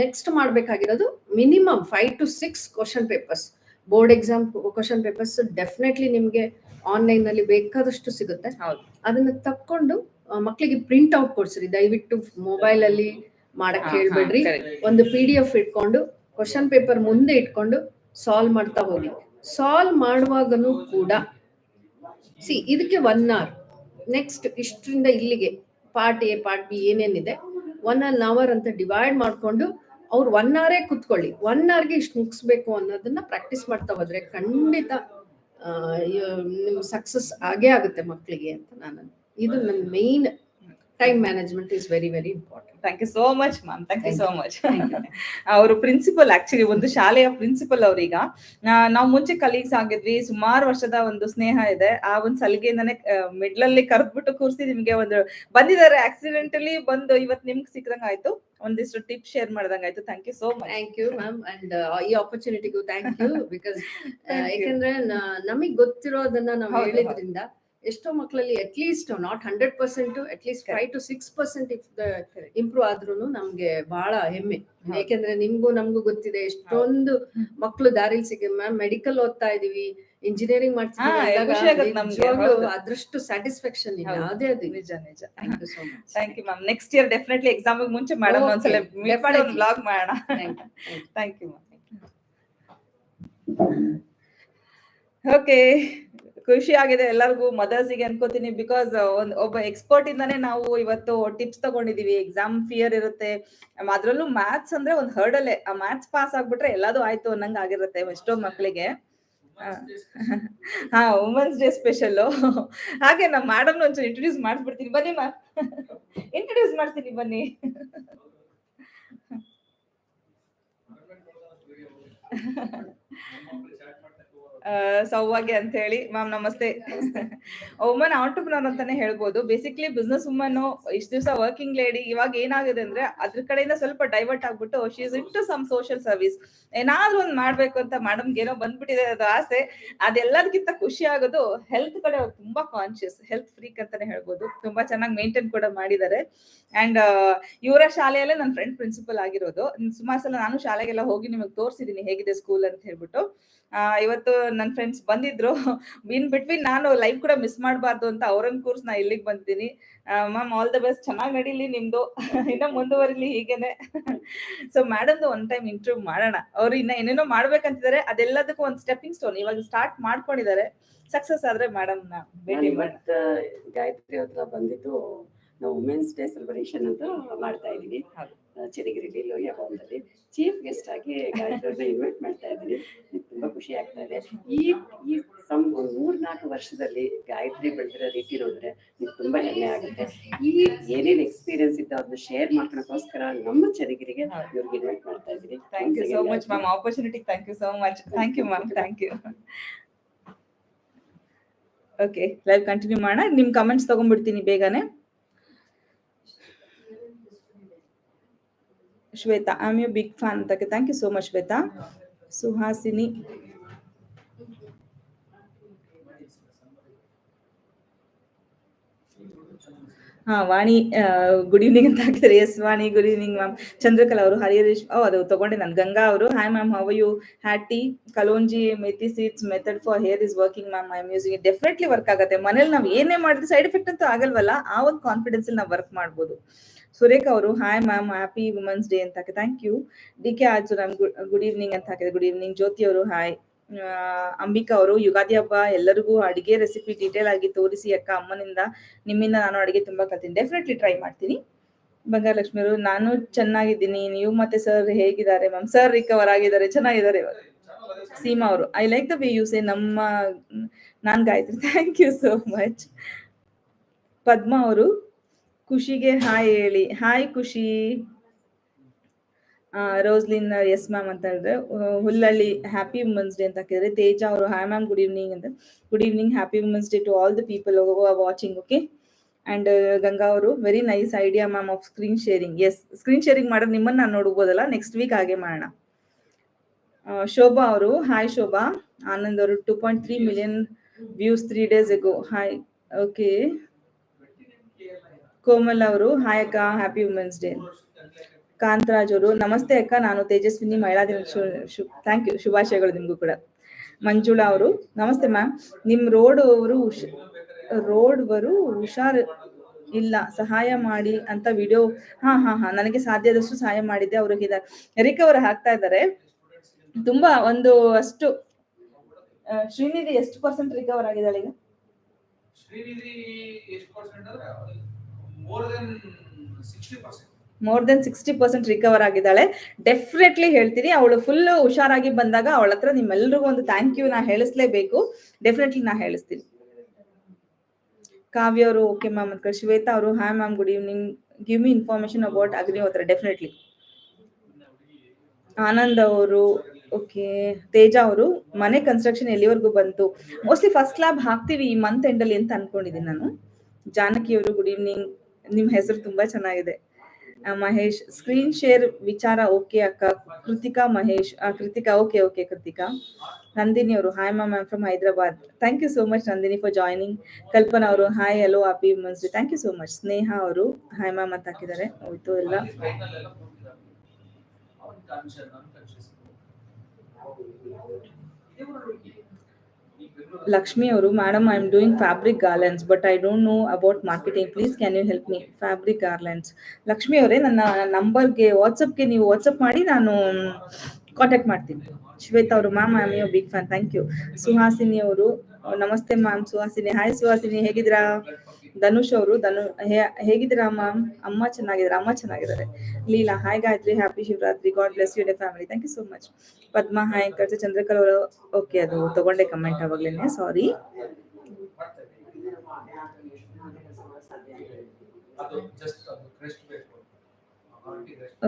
ನೆಕ್ಸ್ಟ್ ಮಾಡಬೇಕಾಗಿರೋದು minimum five to six question papers board exam question papers definitely ನಿಮಗೆ ಆನ್ಲೈನ್ನಲ್ಲಿ ಬೇಕಾದಷ್ಟು ಸಿಗುತ್ತೆ. ಅದನ್ನ ತಕ್ಕೊಂಡು ಮಕ್ಕಳಿಗೆ ಪ್ರಿಂಟ್ ಔಟ್ ಕೊಡ್ಸ್ರಿ. ದಯವಿಟ್ಟು ಮೊಬೈಲ್ ಅಲ್ಲಿ ಮಾಡಕ್ ಹೇಳ್ಬೇಡ್ರಿ. ಒಂದು ಪಿ ಡಿ ಎಫ್ ಇಟ್ಕೊಂಡು ಕ್ವಶನ್ ಪೇಪರ್ ಮುಂದೆ ಇಟ್ಕೊಂಡು ಸಾಲ್ವ್ ಮಾಡ್ತಾ ಹೋಗಿ. ಸಾಲ್ವ್ ಮಾಡುವಾಗನೂ ಕೂಡ ಸಿ ಇದಕ್ಕೆ ಒನ್ ಅವರ್ ನೆಕ್ಸ್ಟ್ ಇಷ್ಟರಿಂದ ಇಲ್ಲಿಗೆ. ಪಾರ್ಟ್ ಎ ಪಾರ್ಟ್ ಬಿ ಏನೇನಿದೆ ಒನ್ ಅನ್ ಅವರ್ ಅಂತ ಡಿವೈಡ್ ಮಾಡ್ಕೊಂಡು ಅವ್ರು ಒನ್ ಅವರೇ ಕುತ್ಕೊಳ್ಳಿ. ಒನ್ ಅವರ್ಗೆ ಇಷ್ಟು ಮುಗಿಸ್ಬೇಕು ಅನ್ನೋದನ್ನ ಪ್ರಾಕ್ಟೀಸ್ ಮಾಡ್ತಾ ಹೋದ್ರೆ ಖಂಡಿತ ನಿಮ್ಮ ಸಕ್ಸಸ್ ಆಗೇ ಆಗುತ್ತೆ ಮಕ್ಕಳಿಗೆ ಅಂತ ನಾನು ಇದು ನನ್ನ main time management is very very important thank you so much ma'am thank you so much ಅವರು ಪ್ರಿನ್ಸಿಪಲ್ ಆಕ್ಚುಲಿ ಒಂದು ಶಾಲೆಯ ಪ್ರಿನ್ಸಿಪಲ್ ಅವರೀಗ ನಾವು ಮುಂಚೆ ಕಲೀಗ್ಸ್ ಆಗಿದ್ವಿ ಸುಮಾರು ವರ್ಷದ ಒಂದು ಸ್ನೇಹ ಇದೆ. ಆ ಒಂದು ಸಲಿಗೆಯಿಂದಾನೆ ಮಿಡ್ಲಲ್ಲಿ ಕರೆದ್ಬಿಟ್ಟು ಕೂರಿಸಿ ನಿಮ್ಗೆ ಒಂದು ಬಂದಿದ್ದಾರೆ. ಆಕ್ಸಿಡೆಂಟಲಿ ಬಂದು ಇವತ್ತು ನಿಮ್ಗೆ ಸಿಕ್ಕದಂಗ ಆಯ್ತು ಒಂದಿಷ್ಟು ಟಿಪ್ ಶೇರ್ ಮಾಡ್ದಂಗ ಆಯ್ತು thank you so much thank you ma'am and ಈ ಆಪರ್ಚುನಿಟಿಗೂ ಥ್ಯಾಂಕ್ ಯು ಬಿಕಾಸ್ ಏಕೆಂದರೆ. ಯಾಕಂದ್ರೆ ನಮಗೆ ಗೊತ್ತಿರೋದನ್ನ ನಾವು ಹೇಳಿದ್ರಿಂದ ಎಷ್ಟೋ ಮಕ್ಕಳಲ್ಲಿ at least not hundred percent at least five to six percent if improve ಆದ್ರೂ ನಮ್ಗೆ ಬಹಳ ಹೆಮ್ಮೆ. ಯಾಕೆಂದ್ರೆ ನಿಮ್ಗೂ ನಮ್ಗೂ ಗೊತ್ತಿದೆ ಎಷ್ಟೊಂದು ಮಕ್ಕಳು ದಾರಿಲಿ ಸಿಗ ಮ್ಯಾಮ್ ಮೆಡಿಕಲ್ ಓದ್ತಾ ಇದೀವಿ ಇಂಜಿನಿಯರಿಂಗ್ ಮಾಡ್ತೀವಿ. ಅದೃಷ್ಟು ಸ್ಯಾಟಿಸ್ಫ್ಯಾಕ್ಷನ್. ಅದೇ ಅದು. ನಿಜ ನಿಜ. Thank you ma'am next year definitely exam ಮುಂಚೆ ಮಾಡೋಣ ಒಂದ್ಸಲ. ಬ್ಲಾಗ್ ಮಾಡೋಣ thank you thank you ma'am okay ಖುಷಿ ಆಗಿದೆ ಎಲ್ಲರಿಗೂ ಮದರ್ಸಿಗೆ ಅನ್ಕೋತೀನಿ ಬಿಕಾಸ್ ಒಂದ್ ಒಬ್ಬ ಎಕ್ಸ್ಪರ್ಟ್ ಇಂದಾನೆ ನಾವು ಇವತ್ತು ಟಿಪ್ಸ್ ತಗೊಂಡಿದೀವಿ. ಎಕ್ಸಾಮ್ ಫಿಯರ್ ಇರುತ್ತೆ. ಅದ್ರಲ್ಲೂ ಮ್ಯಾಥ್ಸ್ ಅಂದ್ರೆ ಒಂದ್ ಹರ್ಡಲ್ಲೇ ಆ ಮ್ಯಾಥ್ಸ್ ಪಾಸ್ ಆಗ್ಬಿಟ್ರೆ ಎಲ್ಲದೂ ಆಯ್ತು ಅನ್ನಂಗ್ ಆಗಿರುತ್ತೆ ಎಷ್ಟೋ ಮಕ್ಕಳಿಗೆ [laughs] ಹಾ ವುಮೆನ್ಸ್ ಡೇ ಸ್ಪೆಷಲ್ ಹಾಗೆ ನಮ್ ಮೇಡಮ್ ಒಂಚೂರು ಇಂಟ್ರೊಡ್ಯೂಸ್ ಮಾಡ್ಬಿಡ್ತೀನಿ. ಬನ್ನಿ ಮ್ಯಾಮ್ ಇಂಟ್ರೊಡ್ಯೂಸ್ [laughs] ಮಾಡ್ತೀನಿ ಬನ್ನಿ. [laughs] ಸೌಭಾಗ್ಯ ಅಂತ ಹೇಳಿ ಮ್ಯಾಮ್ ನಮಸ್ತೆ. ವುಮನ್ ಆಂಟರ್ಪ್ರನರ್ [laughs] ಅಂತಾನೆ ಹೇಳ್ಬೋದು. ಬೇಸಿಕ್ಲಿ ಬಿಸ್ನೆಸ್ ವುಮನ್ ಇಷ್ಟು ದಿವಸ ವರ್ಕಿಂಗ್ ಲೇಡಿ ಇವಾಗ ಏನಾಗಿದೆ ಅಂದ್ರೆ ಅದ್ರ ಕಡೆಯಿಂದ ಸ್ವಲ್ಪ ಡೈವರ್ಟ್ ಆಗ್ಬಿಟ್ಟು she is into some social service ಏನಾದ್ರೂ ಒಂದ್ ಮಾಡ್ಬೇಕು ಅಂತ ಮೇಡಮ್ಗೆ ಏನೋ ಬಂದ್ಬಿಟ್ಟಿದೆ ಅದು ಆಸೆ. ಅದೆಲ್ಲದಕ್ಕಿಂತ ಖುಷಿ ಆಗೋದು ಹೆಲ್ತ್ ಕಡೆ ಅವ್ರು ತುಂಬಾ ಕಾನ್ಶಿಯಸ್ ಹೆಲ್ತ್ ಫ್ರೀಕ್ ಅಂತಾನೆ ಹೇಳ್ಬೋದು. ತುಂಬಾ ಚೆನ್ನಾಗಿ ಮೇಂಟೈನ್ ಕೂಡ ಮಾಡಿದ್ದಾರೆ. ಅಂಡ್ ಇವರ ಶಾಲೆಯಲ್ಲೇ ನನ್ನ ಫ್ರೆಂಡ್ ಪ್ರಿನ್ಸಿಪಲ್ ಆಗಿರೋದು. ಸುಮಾರು ಸಲ ನಾನು ಶಾಲೆಗೆಲ್ಲ ಹೋಗಿ ನಿಮಗೆ ತೋರಿಸಿದೀನಿ ಹೇಗಿದೆ ಸ್ಕೂಲ್ ಅಂತ ಹೇಳ್ಬಿಟ್ಟು. ಇವತ್ತು ನನ್ನ ಫ್ರೆಂಡ್ಸ್ ಬಂದಿದ್ರು. ಇನ್ ಬಿಟ್ವೀನ್ ನಾನು ಲೈವ್ ಕೂಡ ಮಿಸ್ ಮಾಡಬಾರ್ದು ಅಂತ ಅವ್ರನ್ನ ಕೂರ್ಸ್ ನಾ ಇಲ್ಲಿಗೆ ಬಂದಿದ್ದೀನಿ. ಮ್ಯಾಮ್ ಆಲ್ ದ ಬೆಸ್ಟ್ ಚೆನ್ನಾಗಿ ನಡೀಲಿ ನಿಮ್ದು. ಇನ್ನ ಮುಂದುವರಿಲಿ ಹೀಗೇನೆ. ಸೊ ಮೇಡಮ್ದು ಒನ್ ಟೈಮ್ ಇಂಟರ್ವ್ಯೂ ಮಾಡೋಣ. ಅವ್ರು ಇನ್ನ ಏನೇನೋ ಮಾಡ್ಬೇಕಂತಿದ್ದಾರೆ ಅದೆಲ್ಲದಕ್ಕೂ ಒಂದು ಸ್ಟೆಪ್ಪಿಂಗ್ ಸ್ಟೋನ್ ಇವಾಗ ಸ್ಟಾರ್ಟ್ ಮಾಡ್ಕೊಂಡಿದ್ದಾರೆ ಸಕ್ಸಸ್ ಆದ್ರೆ ಮೇಡಮ್ನ ಭೇಟಿ ಗಾಯತ್ರಿ ಹತ್ರ ಬಂದಿದ್ದು ನಾವು ವುಮೆನ್ಸ್ ಡೇ ಸೆಲೆಬ್ರೇಷನ್ ಅಂತ ಮಾಡ್ತಾ ಇದೀವಿ. ಚಿರಿಗಿರಿಲಿ ಲೋಹಿಯ ಭವನದಲ್ಲಿ ಚೀಫ್ ಗೆಸ್ಟ್ ಆಗಿ ಗಾಯತ್ರಿ ಇನ್ವೈಟ್ ಮಾಡ್ತಾ ಇದ್ದೀನಿ. ತುಂಬಾ ಖುಷಿ ಆಗ್ತಾ ಇದೆ. ಈ ಈ ಸಮ್ ಮೂರ್ನಾಲ್ಕು ವರ್ಷದಲ್ಲಿ ಗಾಯತ್ರಿ ಬೆಳೆದಿರೋ ರೀತಿ ನೋಡಿದ್ರೆ ನಿಮ್ಗೆ ತುಂಬಾ ಹೆಮ್ಮೆ ಆಗುತ್ತೆ. ಈ ಏನೇನು ಎಕ್ಸ್ಪೀರಿಯನ್ಸ್ ಇದ್ದ ಅದನ್ನ ಶೇರ್ ಮಾಡ್ಕೊಳಕ್ಕೋಸ್ಕರ ನಮ್ಮ ಚರಿಗಿರಿಗೆ. ಇವ್ರಿಗೆ ಇನ್ವೈಟ್ ಮಾಡ್ತಾ ಇದ್ದೀನಿ. Thank you so much ma'am opportunity thank you so much thank you ma'am thank you okay live continue ಮಾಡೋಣ. ನಿಮ್ಮ ಕಮೆಂಟ್ಸ್ ತಗೊಂಡ್ಬಿಡ್ತೀನಿ ಬೇಗನೆ. Shweta. I'm your big fan. Thank you so much, Shweta. Suhasini. ಹಾ, ವಾಣಿ ಗುಡ್ ಈವ್ನಿಂಗ್ ಅಂತ ಹಾಕಿದ್ದಾರೆ. S Vani good evening ma'am Chandrakala ಅವರು ಹರಿಹರೀಶ್ ಓ, ಅದು ತಗೊಂಡೆ ನಾನು. ಗಂಗಾ ಅವರು hi ma'am how you Hyati kalonji methi seeds method for hair is working ma'am I music definitely work ಆಗುತ್ತೆ. ಮನೇಲಿ ನಾವು ಏನೇ ಮಾಡಿದ್ರೆ ಸೈಡ್ ಎಫೆಕ್ಟ್ ಅಂತೂ ಆಗಲ್ವಲ್ಲ, ಆ ಒಂದು ಕಾನ್ಫಿಡೆನ್ಸ್ ನಾವು ವರ್ಕ್ ಮಾಡ್ಬೋದು. ಸುರೇಖ ಅವರು hi ma'am happy women's day ಅಂತ ಹಾಕಿ thank you D K Achu ma'am good evening ಅಂತ ಹಾಕಿದೆ ಗುಡ್ ಈವ್ನಿಂಗ್ ಜ್ಯೋತಿ ಅವರು ಹಾಯ್ ಅಂಬಿಕಾ ಅವರು, ಯುಗಾದಿ ಹಬ್ಬ ಎಲ್ಲರಿಗೂ ಅಡಿಗೆ ರೆಸಿಪಿ ಡೀಟೇಲ್ ಆಗಿ ತೋರಿಸಿ ಅಕ್ಕ ಅಮ್ಮನಿಂದ. ನಿಮ್ಮಿಂದ ನಾನು ಅಡಿಗೆ ತುಂಬಾ ಕಲ್ತೀನಿ. ಡೆಫಿನೆಟ್ಲಿ ಟ್ರೈ ಮಾಡ್ತೀನಿ. ಬಂಗಾರಲಕ್ಷ್ಮಿ ಅವರು, ನಾನು ಚೆನ್ನಾಗಿದ್ದೀನಿ. ನೀವು ಮತ್ತೆ ಸರ್ ಹೇಗಿದ್ದಾರೆ? ಮ್ಯಾಮ್ ಸರ್ ರಿಕವರ್ ಆಗಿದ್ದಾರೆ ಚೆನ್ನಾಗಿದ್ದಾರೆ ಇವಾಗ. ಸೀಮಾ ಅವರು I like the way you say ನಮ್ಮ, ನಾನ್ Gayathri. Thank you so much Padma ಅವರು, ಖುಷಿಗೆ ಹಾಯ್ ಹೇಳಿ. ಹಾಯ್ ಖುಷಿ. ರೋಸ್ಲಿನ್ ಎಸ್ ಮ್ಯಾಮ್ ಅಂತ ಹೇಳಿದ್ರೆ ಹುಲ್ಲಳ್ಳಿ ಹ್ಯಾಪಿ ವುಮೆನ್ಸ್ ಡೇ ಅಂತ ಹಾಕಿದ್ರೆ ತೇಜ ಅವರು ಹಾಯ್ ಮ್ಯಾಮ್ ಗುಡ್ ಈವ್ನಿಂಗ್ ಅಂತ. Good evening happy women's day to all the people watching okay and Ganga ಅವರು very nice idea ma'am of screen sharing yes screen sharing ಮಾಡೋದು ನಿಮ್ಮನ್ನ ನಾನು ನೋಡ್ಬೋದಲ್ಲ? ನೆಕ್ಸ್ಟ್ ವೀಕ್ ಹಾಗೆ ಮಾಡೋಣ. ಶೋಭಾ ಅವರು ಹಾಯ್ ಶೋಭಾ. ಆನಂದ್ ಅವರು two point three million views three days ago hi okay Komal ಅವರು ಹಾಯ್ ಅಕ್ಕ ಹ್ಯಾಪಿ ವುಮೆನ್ಸ್ ಡೇ ಕಾಂತರಾಜ್ ಅವರು ನಮಸ್ತೆ ಅಕ್ಕ, ನಾನು ತೇಜಸ್ವಿನಿ ಮಹಿಳಾ ದಿನ ಥ್ಯಾಂಕ್ ಯು ಶುಭಾಶಯಗಳು ನಿಮಗೂ ಕೂಡ. ಮಂಜುಳಾ ಅವರು, ನಮಸ್ತೆ ಮ್ಯಾಮ್ ನಿಮ್ ರೋಡ್ ಅವರು ರೋಡ್ ವರು ಹುಷಾರ್ ಇಲ್ಲ, ಸಹಾಯ ಮಾಡಿ ಅಂತ ವಿಡಿಯೋ ಹಾ ಹಾ ಹಾ, ನನಗೆ ಸಾಧ್ಯದಷ್ಟು ಸಹಾಯ ಮಾಡಿದ್ದೆ, ಅವರು ರಿಕವರ್ ಆಗ್ತಾ ಇದ್ದಾರೆ. ತುಂಬಾ ಒಂದು ಅಷ್ಟು ಶ್ರೀನಿಧಿ ಎಷ್ಟು ಪರ್ಸೆಂಟ್ ರಿಕವರ್ ಆಗಿದ್ದಾಳೆ ಈಗ? ಶ್ರೀನಿಧಿ ಎಷ್ಟು ಪರ್ಸೆಂಟ್ ಅಂದ್ರೆ more than sixty percent more than sixty percent recover ಆಗಿದ್ದಾಳೆ. ಡೆಫಿನೆಟ್ಲಿ ಹೇಳ್ತೀನಿ, ಅವಳು ಫುಲ್ ಹುಷಾರಾಗಿ ಬಂದಾಗ ಅವಳ ಹತ್ರ ನಿಮ್ಮೆಲ್ರಿಗೂ ಒಂದು ಥ್ಯಾಂಕ್ ಯು ನಾ ಹೇಳಿಸ್ಲೇಬೇಕು. ಡೆಫಿನೆಟ್ಲಿ ನಾ ಹೇಳಿಸ್ತೀನಿ. ಕಾವ್ಯ ಅವರು ಓಕೆ ಮ್ಯಾಮ್ ಅಂತ ಶ್ವೇತಾ ಅವರು hi ma'am good evening give me information about Agnihotra definitely Anand ಅವರು ಓಕೆ ತೇಜ ಅವರು, ಮನೆ ಕನ್ಸ್ಟ್ರಕ್ಷನ್ ಎಲ್ಲಿವರೆಗೂ ಬಂತು? ಮೋಸ್ಟ್ಲಿ ಫಸ್ಟ್ ಲ್ಯಾಬ್ ಹಾಕ್ತೀವಿ ಈ ಮಂತ್ ಎಂಡಲ್ಲಿ ಅಂತ ಅನ್ಕೊಂಡಿದ್ದೀನಿ ನಾನು. ಜಾನಕಿ ಅವರು ಗುಡ್ ಈವ್ನಿಂಗ್ ನಿಮ್ಮ ಹೆಸರು ತುಂಬಾ ಚೆನ್ನಾಗಿದೆ. ಮಹೇಶ್ ಸ್ಕ್ರೀನ್ ಶೇರ್ ವಿಚಾರ ಓಕೆ ಅಕ್ಕ. Krithika Mahesh Krithika okay okay Krithika. Nandini ಅವರು hi ma'am I'm from Hyderabad. Thank you so much Nandini for joining Kalpana ಅವರು hi hello happy women's day thank you so much Sneha ಅವರು ಹಾಯ್ ಮ್ಯಾಮ್ ಅಂತ ಹಾಕಿದ್ದಾರೆ. ಹೋಯ್ತು ಎಲ್ಲ. ಲಕ್ಷ್ಮಿ ಅವರು madam I am doing fabric garlands but I don't know about marketing please can you help me fabric garlands Lakshmi ಅವರೇ ನನ್ನ ನಂಬರ್ಗೆ ವಾಟ್ಸಪ್ಗೆ ನೀವು ವಾಟ್ಸಪ್ ಮಾಡಿ ನಾನು ಕಾಂಟ್ಯಾಕ್ಟ್ ಮಾಡ್ತೀನಿ. ಶ್ವೇತಾ ಅವರು ma'am I am big fan thank you Suhasini ಅವರು ನಮಸ್ತೆ ಮ್ಯಾಮ್ ಸುಹಾಸಿನಿ ಹಾಯ್ ಸುಹಾಸಿನಿ ಹೇಗಿದ್ದೀರಾ? ಧನುಷ್ ಅವರು ಧನು ಹೇ- ಹೇಗಿದ್ದೀರಾ ಅಮ್ಮ ಅಮ್ಮ ಚೆನ್ನಾಗಿದ್ದಾರೆ ಅಮ್ಮ ಚೆನ್ನಾಗಿದ್ದಾರೆ. Leela hi Gayathri happy Shivaratri. God bless you day family thank you so much Padma hi ಕರ್ಚ Chandrakal ಅವರು. ಓಕೆ ಅದು ತಗೊಂಡೆ comment ಅವಾಗ್ಲೇನೆ sorry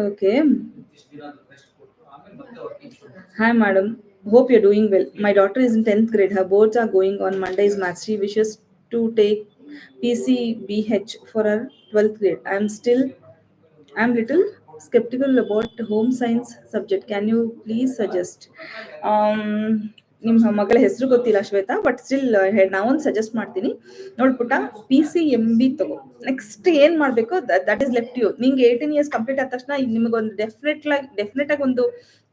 okay hi madam hope you doing well my daughter is in tenth grade her boards are going on Monday 10th maths Her boards are going PCBH for our 12th grade. I'm still, I'm little skeptical about home science subject. Can you please suggest? Um, ನಿಮ್ಮ ಮಗಳ ಹೆಸರು ಗೊತ್ತಿಲ್ಲ ಶ್ವೇತಾ ಬಟ್ ಸ್ಟಿಲ್ ನಾವೊಂದು ಸಜೆಸ್ಟ್ ಮಾಡ್ತೀನಿ ನೋಡ್ಬಿಟ್ಟ ಪಿ ಸಿ ಎಂ ಬಿ ತಗೋ ನೆಕ್ಸ್ಟ್ ಏನ್ ಮಾಡ್ಬೇಕು ದಟ್ ಇಸ್ ಲೆಫ್ಟ್ ಯು ನಿಂಗೆ ಏಯ್ಟೀನ್ ಇಯರ್ಸ್ ಕಂಪ್ಲೀಟ್ ಆದ ತಕ್ಷಣ ನಿಮಗೊಂದು ಡೆಫಿನೆಟ್ ಡೆಫಿನೆಟ್ ಆಗಿ ಒಂದು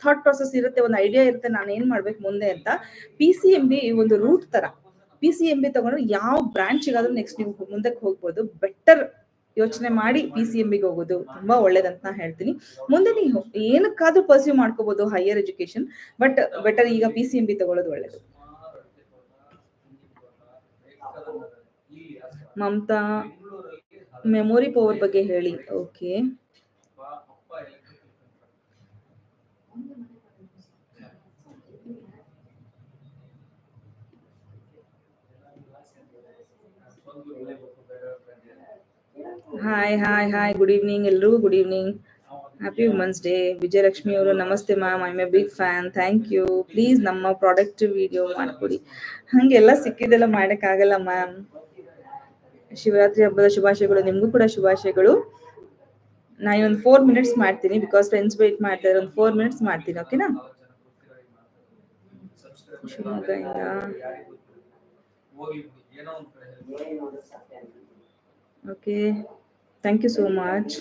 ಥಾಟ್ ಪ್ರೊಸೆಸ್ ಇರುತ್ತೆ ಒಂದು ಐಡಿಯಾ ಇರುತ್ತೆ ನಾನು ಏನ್ ಮಾಡ್ಬೇಕು ಮುಂದೆ ಅಂತ ಪಿ ಸಿ ಎಂ ಬಿ ಒಂದು ರೂಟ್ ತರ ಪಿ ಸಿ ಎಂ ಬಿ ತಗೊಂಡ್ರೆ ಯಾವ ಬ್ರಾಂಚ್ಗಾದ್ರೂ ನೆಕ್ಸ್ಟ್ ನೀವು ಮುಂದಕ್ಕೆ ಹೋಗ್ಬೋದು. ಬೆಟರ್ ಯೋಚನೆ ಮಾಡಿ ಪಿ ಸಿ ಎಂ ಬಿಗೆ ಹೋಗೋದು ತುಂಬಾ ಒಳ್ಳೇದಂತ ನಾ ಹೇಳ್ತೀನಿ. ಮುಂದೆ ನೀವು ಏನಕ್ಕಾದ್ರೂ ಪರ್ಸ್ಯೂ ಮಾಡ್ಕೋಬಹುದು ಹೈಯರ್ ಎಜುಕೇಶನ್ ಬಟ್ ಬೆಟರ್ ಈಗ ಪಿ ಸಿ ಎಂ ಬಿ ತಗೊಳ್ಳೋದು ಒಳ್ಳೇದು. ಮಮತಾ ಮೆಮೊರಿ ಪವರ್ ಬಗ್ಗೆ ಹೇಳಿ. Okay hi hi hi good evening ಎಲ್ರಿಗೂ good evening happy women's day Vijayalakshmi ಅವರು, ನಮಸ್ತೆ ma'am I a big fan thank you please ನಮ್ಮ ಪ್ರಾಡಕ್ಟ್ ವಿಡಿಯೋ ಮಾಡಿಕೊಡಿ. ಹಂಗೆಲ್ಲ ಸಿಕ್ಕಿದೆಲ್ಲ ಮಾಡೋಕ್ಕಾಗಲ್ಲ ಮ್ಯಾಮ್ ಶಿವರಾತ್ರಿ ಹಬ್ಬದ ಶುಭಾಶಯಗಳು, ನಿಮಗೂ ಕೂಡ ಶುಭಾಶಯಗಳು. ನಾನು ಒಂದು ಫೋರ್ ಮಿನಿಟ್ಸ್ ಮಾಡ್ತೀನಿ ಬಿಕಾಸ್ ಫ್ರೆಂಡ್ಸ್ ವೇಟ್ ಮಾಡ್ತಾರೆ ಒಂದು ಫೋರ್ ಮಿನಿಟ್ಸ್ ಮಾಡ್ತೀನಿ ಓಕೆನಾ ಶಿವಮೊಗ್ಗದಿಂದ. Okay thank you so much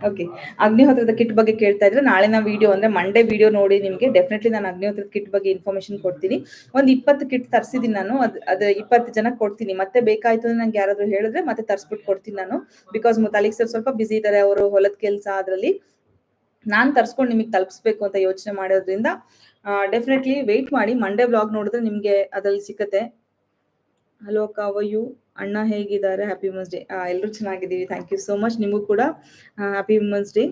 okay ಅಗ್ನಿಹೋತ್ರದ kit ಬಗ್ಗೆ ಕೇಳ್ತಾ ಇದ್ರೆ ನಾಳಿನ ವಿಡಿಯೋ ಅಂದ್ರೆ ಮಂಡೇ ವಿಡಿಯೋ ನೋಡಿ ನಿಮಗೆ. ಡೆಫಿನೆಟ್ಲಿ ನಾನು ಅಗ್ನಿಹೋತ್ರದ ಕಿಟ್ ಬಗ್ಗೆ ಇನ್ಫಾರ್ಮೇಶನ್ ಕೊಡ್ತೀನಿ. ಒಂದು ಇಪ್ಪತ್ತು ಕಿಟ್ ತರಿಸಿದ್ದೀನಿ ನಾನು. ಅದು ಅದು ಇಪ್ಪತ್ತು ಜನ ಕೊಡ್ತೀನಿ. ಮತ್ತೆ ಬೇಕಾಯ್ತು ಅಂದ್ರೆ ನಂಗೆ ಯಾರಾದ್ರೂ ಹೇಳಿದ್ರೆ ಮತ್ತೆ ತರಿಸ್ಬಿಟ್ಟು ಕೊಡ್ತೀನಿ ನಾನು. ಬಿಕಾಸ್ ಮುತಾಲಿಕ್ ಸರ್ ಸ್ವಲ್ಪ ಬಿಸಿ ಇದ್ದಾರೆ ಅವರು ಹೊಲದ ಕೆಲಸ ಅದರಲ್ಲಿ. ನಾನು ತರಿಸ್ಕೊಂಡು ನಿಮಗೆ ತಲುಪಿಸ್ಬೇಕು ಅಂತ ಯೋಚನೆ ಮಾಡೋದ್ರಿಂದ ಡೆಫಿನೆಟ್ಲಿ ವೆಯ್ಟ್ ಮಾಡಿ. ಮಂಡೇ ಬ್ಲಾಗ್ ನೋಡಿದ್ರೆ ನಿಮಗೆ ಅದರಲ್ಲಿ ಸಿಕ್ಕತ್ತೆ. ಹಲೋ ಯು ಅಣ್ಣ ಹೇಗಿದ್ದಾರೆ? ಹ್ಯಾಪಿ ವುಮೆನ್ಸ್ ಡೇ ಎಲ್ಲರೂ ಚೆನ್ನಾಗಿದ್ದೀವಿ. ಥ್ಯಾಂಕ್ ಯು ಸೋ ಮಚ್ ನಿಮಗೂ ಕೂಡ ಹ್ಯಾಪಿ ವುಮೆನ್ಸ್ ಡೇ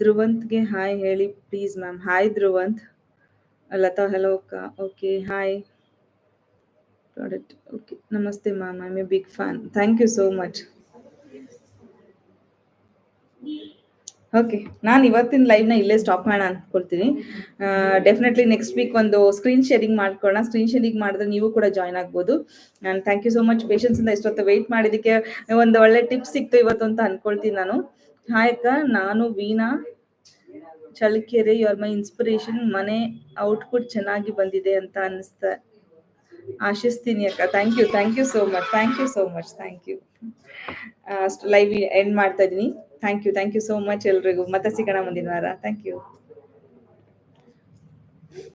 ಧ್ರುವಂತ್ಗೆ ಹಾಯ್ ಹೇಳಿ please ma'am hi Dhruvanth. Lata hello ಅಕ್ಕ. ಓಕೆ ಹಾಯ್ ಪ್ರಾಡಕ್ಟ್ ಓಕೆ ನಮಸ್ತೆ ma'am I a big fan thank you so much okay ನಾನು ಇವತ್ತಿನ ಲೈವ್ನ ಇಲ್ಲೇ ಸ್ಟಾಪ್ ಮಾಡೋಣ ಅಂದ್ಕೊಳ್ತೀನಿ ಡೆಫಿನೆಟ್ಲಿ ನೆಕ್ಸ್ಟ್ ವೀಕ್ ಒಂದು ಸ್ಕ್ರೀನ್ ಶೇರಿಂಗ್ ಮಾಡ್ಕೊಳ್ಳೋಣ. ಸ್ಕ್ರೀನ್ ಶೇರಿಂಗ್ ಮಾಡಿದ್ರೆ ನೀವು ಕೂಡ ಜಾಯ್ನ್ ಆಗ್ಬೋದು. ನಾನು thank you so much patience ಇಂದ ಇಷ್ಟೊತ್ತು ವೆಯ್ಟ್ ಮಾಡಿದ್ದಕ್ಕೆ ಒಂದು ಒಳ್ಳೆ ಟಿಪ್ಸ್ ಸಿಕ್ತು ಇವತ್ತು ಅಂತ ಅನ್ಕೊಳ್ತೀನಿ ನಾನು. ಹಾಯ್ ಅಕ್ಕ, ನಾನು Veena. Challakere you are my inspiration ಮನೆ ಔಟ್ಪುಟ್ ಚೆನ್ನಾಗಿ ಬಂದಿದೆ ಅಂತ ಅನಿಸ್ತಾ ಆಶಿಸ್ತೀನಿ ಅಕ್ಕ. Thank you thank you so much thank you so much thank you ಅಷ್ಟು ಲೈವ್ ಎಂಡ್ ಮಾಡ್ತಾ ಇದ್ದೀನಿ. Thank you thank you so much ಎಲ್ರಿಗೂ. ಮತ್ತೆ ಸಿಗೋಣ ಮುಂದಿನ ವಾರ. Thank you.